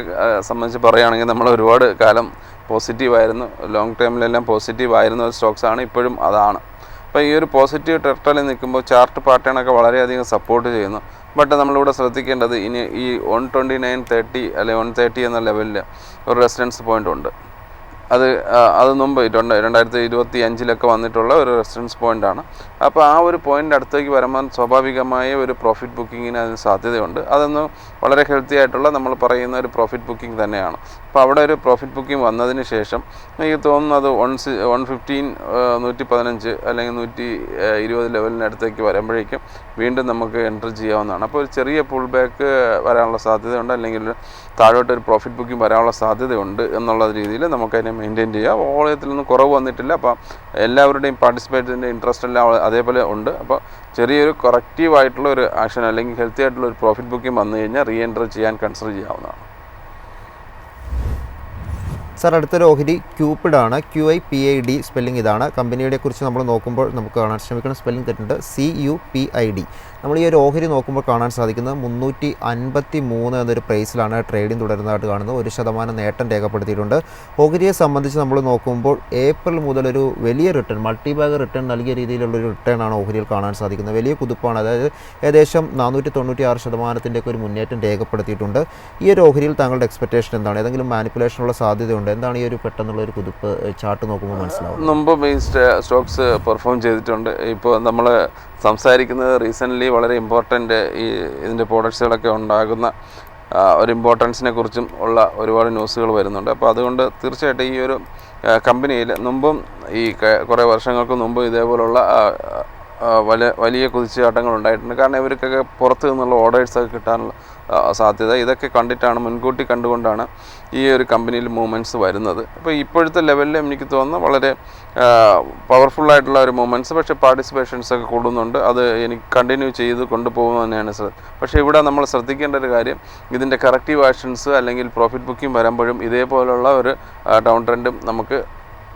സംബന്ധിച്ച് പറയുകയാണെങ്കിൽ നമ്മൾ ഒരുപാട് കാലം പോസിറ്റീവായിരുന്നു. ലോങ് ടേമിലെല്ലാം പോസിറ്റീവ് ആയിരുന്ന ഒരു സ്റ്റോക്സാണ് ഇപ്പോഴും അതാണ്. അപ്പോൾ ഈ ഒരു പോസിറ്റീവ് ടെറിട്ടറിൽ നിൽക്കുമ്പോൾ ചാർട്ട് പാറ്റേണൊക്കെ വളരെയധികം സപ്പോർട്ട് ചെയ്യുന്നു. ബട്ട് നമ്മളിവിടെ ശ്രദ്ധിക്കേണ്ടത് ഇനി ഈ വൺ ട്വന്റി നയൻ തേർട്ടി അല്ലെ വൺ തേർട്ടി എന്ന ലെവലിൽ ഒരു റെസിഡൻസ് പോയിന്റ് ഉണ്ട്. അത് അത് മുമ്പ് രണ്ട് രണ്ടായിരത്തി ഇരുപത്തി അഞ്ചിലൊക്കെ വന്നിട്ടുള്ള ഒരു റെസിഡൻസ് പോയിന്റ് ആണ്. അപ്പോൾ ആ ഒരു പോയിന്റ് അടുത്തേക്ക് വരുമ്പോൾ സ്വാഭാവികമായ ഒരു പ്രോഫിറ്റ് ബുക്കിങ്ങിന് അതിന് സാധ്യതയുണ്ട്. അതൊന്ന് വളരെ ഹെൽത്തി ആയിട്ടുള്ള നമ്മൾ പറയുന്ന ഒരു പ്രോഫിറ്റ് ബുക്കിംഗ് തന്നെയാണ്. അപ്പോൾ അവിടെ ഒരു പ്രോഫിറ്റ് ബുക്കിംഗ് വന്നതിന് ശേഷം എനിക്ക് തോന്നുന്നു അത് വൺ സി വൺ ഫിഫ്റ്റീൻ നൂറ്റി പതിനഞ്ച് അല്ലെങ്കിൽ നൂറ്റി ഇരുപത് ലെവലിനടുത്തേക്ക് വരുമ്പോഴേക്കും വീണ്ടും നമുക്ക് എന്റർ ചെയ്യാവുന്നതാണ്. അപ്പോൾ ഒരു ചെറിയ പുൾ ബാക്ക് വരാനുള്ള സാധ്യതയുണ്ട് അല്ലെങ്കിൽ താഴോട്ട് ഒരു പ്രോഫിറ്റ് ബുക്കിംഗ് വരാനുള്ള സാധ്യതയുണ്ട് എന്നുള്ള രീതിയിൽ നമുക്കതിനെ മെയിന്റെയിൻ ചെയ്യാം. ഓളയത്തിൽ നിന്നും കുറവ് വന്നിട്ടില്ല. അപ്പോൾ എല്ലാവരുടെയും പാർട്ടിസിപ്പേറ്റിന്റെ ഇൻട്രസ്റ്റ് എല്ലാം അതേപോലെ ഉണ്ട്. അപ്പോൾ ചെറിയൊരു കറക്റ്റീവായിട്ടുള്ള ഒരു ആക്ഷൻ അല്ലെങ്കിൽ ഹെൽത്തി ആയിട്ടുള്ള ഒരു പ്രോഫിറ്റ് ബുക്കിംഗ് വന്നു കഴിഞ്ഞാൽ റീ എൻട്രി ചെയ്യാൻ കൺസിഡർ ചെയ്യാവുന്നതാണ്. സാർ അടുത്ത ഓഹരി ആണ് Q I P I D spelling ഇതാണ്. കമ്പനിയുടെ കുറിച്ച് നമ്മൾ നോക്കുമ്പോൾ നമുക്ക് കാണാൻ ശ്രമിക്കുന്ന സ്പെല്ലിംഗ് തെറ്റുണ്ട്. C U P I D. നമ്മൾ ഈ ഒരു ഓഹരി നോക്കുമ്പോൾ കാണാൻ സാധിക്കുന്നത് മുന്നൂറ്റി അൻപത്തി മൂന്ന് എന്നൊരു പ്രൈസിലാണ് ട്രേഡിംഗ് തുടരുന്നതായിട്ട് കാണുന്നത്. ഒരു ശതമാനം നേട്ടം രേഖപ്പെടുത്തിയിട്ടുണ്ട്. ഓഹരിയെ സംബന്ധിച്ച് നമ്മൾ നോക്കുമ്പോൾ ഏപ്രിൽ മുതൽ ഒരു വലിയ റിട്ടേൺ മൾട്ടി ബാഗ് റിട്ടേൺ നൽകിയ രീതിയിലുള്ളൊരു റിട്ടേൺ ആണ് ഓഹരിയിൽ കാണാൻ സാധിക്കുന്നത്. വലിയ കുതിപ്പാണ്. അതായത് ഏകദേശം നാനൂറ്റി തൊണ്ണൂറ്റി ആറ് ശതമാനത്തിന്റെയൊക്കെ ഒരു മുന്നേറ്റം രേഖപ്പെടുത്തിയിട്ടുണ്ട്. ഈ ഒരു ഓഹരിയിൽ താങ്കളുടെ എക്സ്പെക്റ്റേഷൻ എന്താണ്? ഏതെങ്കിലും മാനിപ്പുലേഷനുള്ള സാധ്യതയുണ്ട്? എന്താണ് ഈ ഒരു പെട്ടെന്നുള്ള ഒരു കുതിപ്പ് ചാർട്ട് നോക്കുമ്പോൾ മനസ്സിലാവും മുമ്പ് ഈ സ്റ്റോക്സ് പെർഫോം ചെയ്തിട്ടുണ്ട്. ഇപ്പോൾ നമ്മൾ സംസാരിക്കുന്നത് റീസെന്റ്ലി വളരെ ഇമ്പോർട്ടന്റ് ഈ ഇതിന്റെ പ്രോഡക്ട്സുകളൊക്കെ ഉണ്ടാകുന്ന ഒരു ഇമ്പോർട്ടൻസിനെ കുറിച്ചും ഉള്ള ഒരുപാട് ന്യൂസുകൾ വരുന്നുണ്ട്. അപ്പോൾ അതുകൊണ്ട് തീർച്ചയായിട്ടും ഈ ഒരു കമ്പനിയിൽ മുമ്പും ഈ കുറേ വർഷങ്ങൾക്ക് മുമ്പ് ഇതേപോലുള്ള വലിയ വലിയ കുതിച്ചുചാട്ടങ്ങൾ ഉണ്ടായിട്ടുണ്ട്. കാരണം ഇവർക്കൊക്കെ പുറത്തു നിന്നുള്ള ഓർഡേഴ്സൊക്കെ കിട്ടാനുള്ള സാധ്യത ഇതൊക്കെ കണ്ടിട്ടാണ് മുൻകൂട്ടി കണ്ടുകൊണ്ടാണ് ഈ ഒരു കമ്പനിയിൽ മൂവ്മെന്റ്സ് വരുന്നത്. അപ്പോൾ ഇപ്പോഴത്തെ ലെവലിൽ എനിക്ക് തോന്നുന്നു വളരെ പവർഫുള്ളായിട്ടുള്ള ഒരു മൂവ്മെന്റ്സ് പക്ഷേ പാർട്ടിസിപ്പേഷൻസ് ഒക്കെ കൂടുന്നുണ്ട്. അത് എനിക്ക് കണ്ടിന്യൂ ചെയ്ത് കൊണ്ടുപോകുന്നത് തന്നെയാണ് സർ പക്ഷേ ഇവിടെ നമ്മൾ ശ്രദ്ധിക്കേണ്ട ഒരു കാര്യം ഇതിന്റെ കറക്റ്റീവ് ആക്ഷൻസ് അല്ലെങ്കിൽ പ്രോഫിറ്റ് ബുക്കിംഗ് വരുമ്പോഴും ഇതേപോലുള്ള ഒരു ഡൗൺ ട്രെൻഡും നമുക്ക്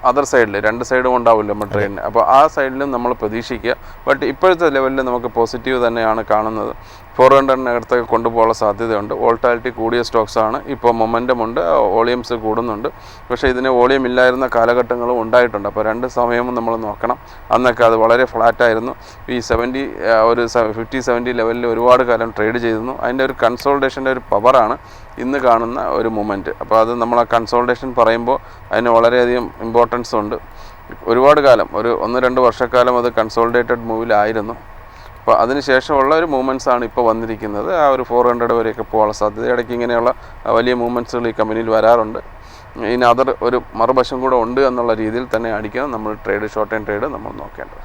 അതർ സൈഡിൽ രണ്ട് സൈഡും ഉണ്ടാവില്ല നമ്മുടെ ട്രെയിനിന് അപ്പോൾ ആ സൈഡിലും നമ്മൾ പ്രതീക്ഷിക്കുക. ബട്ട് ഇപ്പോഴത്തെ ലെവലിൽ നമുക്ക് പോസിറ്റീവ് തന്നെയാണ് കാണുന്നത്. ഫോർ ഹൺഡ്രഡിനടുത്തൊക്കെ കൊണ്ടുപോകാനുള്ള സാധ്യതയുണ്ട്. വോൾട്ടാലിറ്റി കൂടിയ സ്റ്റോക്സ് ആണ്. ഇപ്പോൾ മൊമെന്റം ഉണ്ട് വോളിയംസ് കൂടുന്നുണ്ട്. പക്ഷേ ഇതിന് വോളിയം ഇല്ലായിരുന്ന കാലഘട്ടങ്ങളും ഉണ്ടായിട്ടുണ്ട്. അപ്പോൾ രണ്ട് സമയവും നമ്മൾ നോക്കണം. അന്നൊക്കെ അത് വളരെ ഫ്ലാറ്റായിരുന്നു ഈ സെവന്റി ഒരു ഫിഫ്റ്റി സെവന്റി ലെവലിൽ ഒരുപാട് കാലം ട്രേഡ് ചെയ്തിരുന്നു. അതിന്റെ ഒരു കൺസോൾട്ടേഷന്റെ ഒരു പവറാണ് ഇന്ന് കാണുന്ന ഒരു മൂമെന്റ് അപ്പോൾ അത് നമ്മൾ ആ കൺസോൾട്ടേഷൻ പറയുമ്പോൾ അതിന് വളരെയധികം ഇമ്പോർട്ടൻസ് ഉണ്ട്. ഒരുപാട് കാലം ഒരു ഒന്ന് രണ്ട് വർഷക്കാലം അത് കൺസോൾട്ടേറ്റഡ് മൂവിലായിരുന്നു അപ്പോൾ അതിന് ശേഷമുള്ള ഒരു മൂവ്മെന്റ്സ് ആണ് ഇപ്പോൾ വന്നിരിക്കുന്നത്. ആ ഒരു ഫോർ ഹൺഡ്രഡ് വരെയൊക്കെ പോകാനുള്ള സാധ്യത. ഇടയ്ക്ക് ഇങ്ങനെയുള്ള വലിയ മൂവ്മെന്റ്സുകൾ ഈ കമ്പനിയിൽ വരാറുണ്ട്. ഇനി അതർ ഒരു മറുവശം കൂടെ ഉണ്ട് എന്നുള്ള രീതിയിൽ തന്നെ അടിക്കണം നമ്മൾ ട്രേഡ് ഷോർട്ട് ആൻഡ് ട്രേഡ് നമ്മൾ നോക്കേണ്ടത്.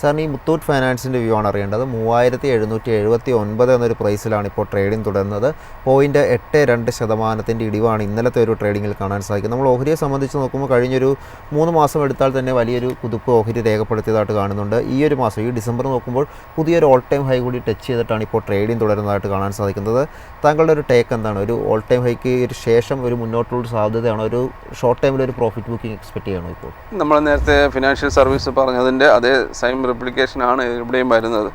സാറിന് ഈ മുത്തൂറ്റ് ഫൈനാൻസിന്റെ വ്യൂ ആണ് അറിയേണ്ടത്. മൂവായിരത്തി എഴുന്നൂറ്റി എഴുപത്തി ഒൻപത് എന്നൊരു പ്രൈസിലാണ് ഇപ്പോൾ ട്രേഡിംഗ് തുടരുന്നത്. പോയിന്റ് എട്ട് രണ്ട് ശതമാനത്തിന്റെ ഇടിവാണ് ഇന്നലത്തെ ഒരു ട്രേഡിങ്ങിൽ കാണാൻ സാധിക്കും നമ്മൾ ഓഹരിയെ സംബന്ധിച്ച് നോക്കുമ്പോൾ കഴിഞ്ഞൊരു മൂന്ന് മാസം എടുത്താൽ തന്നെ വലിയൊരു കുതിപ്പ് ഓഹരി രേഖപ്പെടുത്തിയതായിട്ട് കാണുന്നുണ്ട്. ഈ ഒരു മാസം ഈ ഡിസംബർ നോക്കുമ്പോൾ പുതിയൊരു ഓൾ ടൈം ഹൈ കൂടി ടച്ച് ചെയ്തിട്ടാണ് ഇപ്പോൾ ട്രേഡിംഗ് തുടരുന്നതായിട്ട് കാണാൻ സാധിക്കുന്നത്. താങ്കളുടെ ഒരു ടേക്ക് എന്താണ്? ഒരു ഓൾ ടൈം ഹൈക്ക് ഒരു ശേഷം ഒരു മുന്നോട്ടുള്ള സാധ്യതയാണോ? ഒരു ഷോർട്ട് ടൈമിൽ ഒരു പ്രോഫിറ്റ് ബുക്കിംഗ് എക്സ്പെക്ട് ചെയ്യണോ ഇപ്പോൾ? നമ്മൾ നേരത്തെ ഫിനാൻഷ്യൽ സർവീസ് പറഞ്ഞതിന്റെ അതേ സെയിം റിപ്ലിക്കേഷനാണ് ഇവിടെയും വരുന്നത്.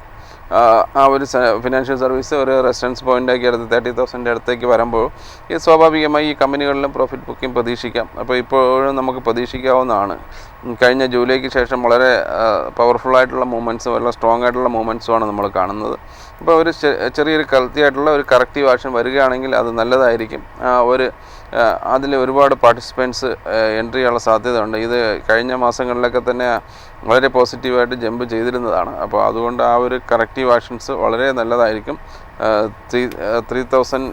ആ, ഒരു ഫിനാൻഷ്യൽ സർവീസ് ഒരു റെസിഡൻസ് പോയിന്റാക്കി അടുത്ത് തേർട്ടി തൗസൻഡ് അടുത്തേക്ക് വരുമ്പോൾ ഈ സ്വാഭാവികമായി ഈ കമ്പനികളിലും പ്രോഫിറ്റ് ബുക്കിംഗ് പ്രതീക്ഷിക്കാം. അപ്പോൾ ഇപ്പോഴും നമുക്ക് പ്രതീക്ഷിക്കാവുന്നതാണ്. കഴിഞ്ഞ ജൂലൈക്ക് ശേഷം വളരെ പവർഫുൾ ആയിട്ടുള്ള മൂവ്മെന്റ്സും വളരെ സ്ട്രോങ് ആയിട്ടുള്ള മൂവ്മെന്റ്സുമാണ് നമ്മൾ കാണുന്നത്. അപ്പോൾ ഒരു ചെറിയൊരു കൽത്തിയായിട്ടുള്ള ഒരു കറക്റ്റീവ് ആക്ഷൻ വരികയാണെങ്കിൽ അത് നല്ലതായിരിക്കും. ഒരു അതിൽ ഒരുപാട് പാർട്ടിസിപ്പൻസ് എൻട്രി ചെയ്യാനുള്ള സാധ്യതയുണ്ട്. ഇത് കഴിഞ്ഞ മാസങ്ങളിലൊക്കെ തന്നെ വളരെ പോസിറ്റീവായിട്ട് ജമ്പ് ചെയ്തിരുന്നതാണ്. അപ്പോൾ അതുകൊണ്ട് ആ ഒരു കറക്റ്റീവ് ആക്ഷൻസ് വളരെ നല്ലതായിരിക്കും. Three three thousand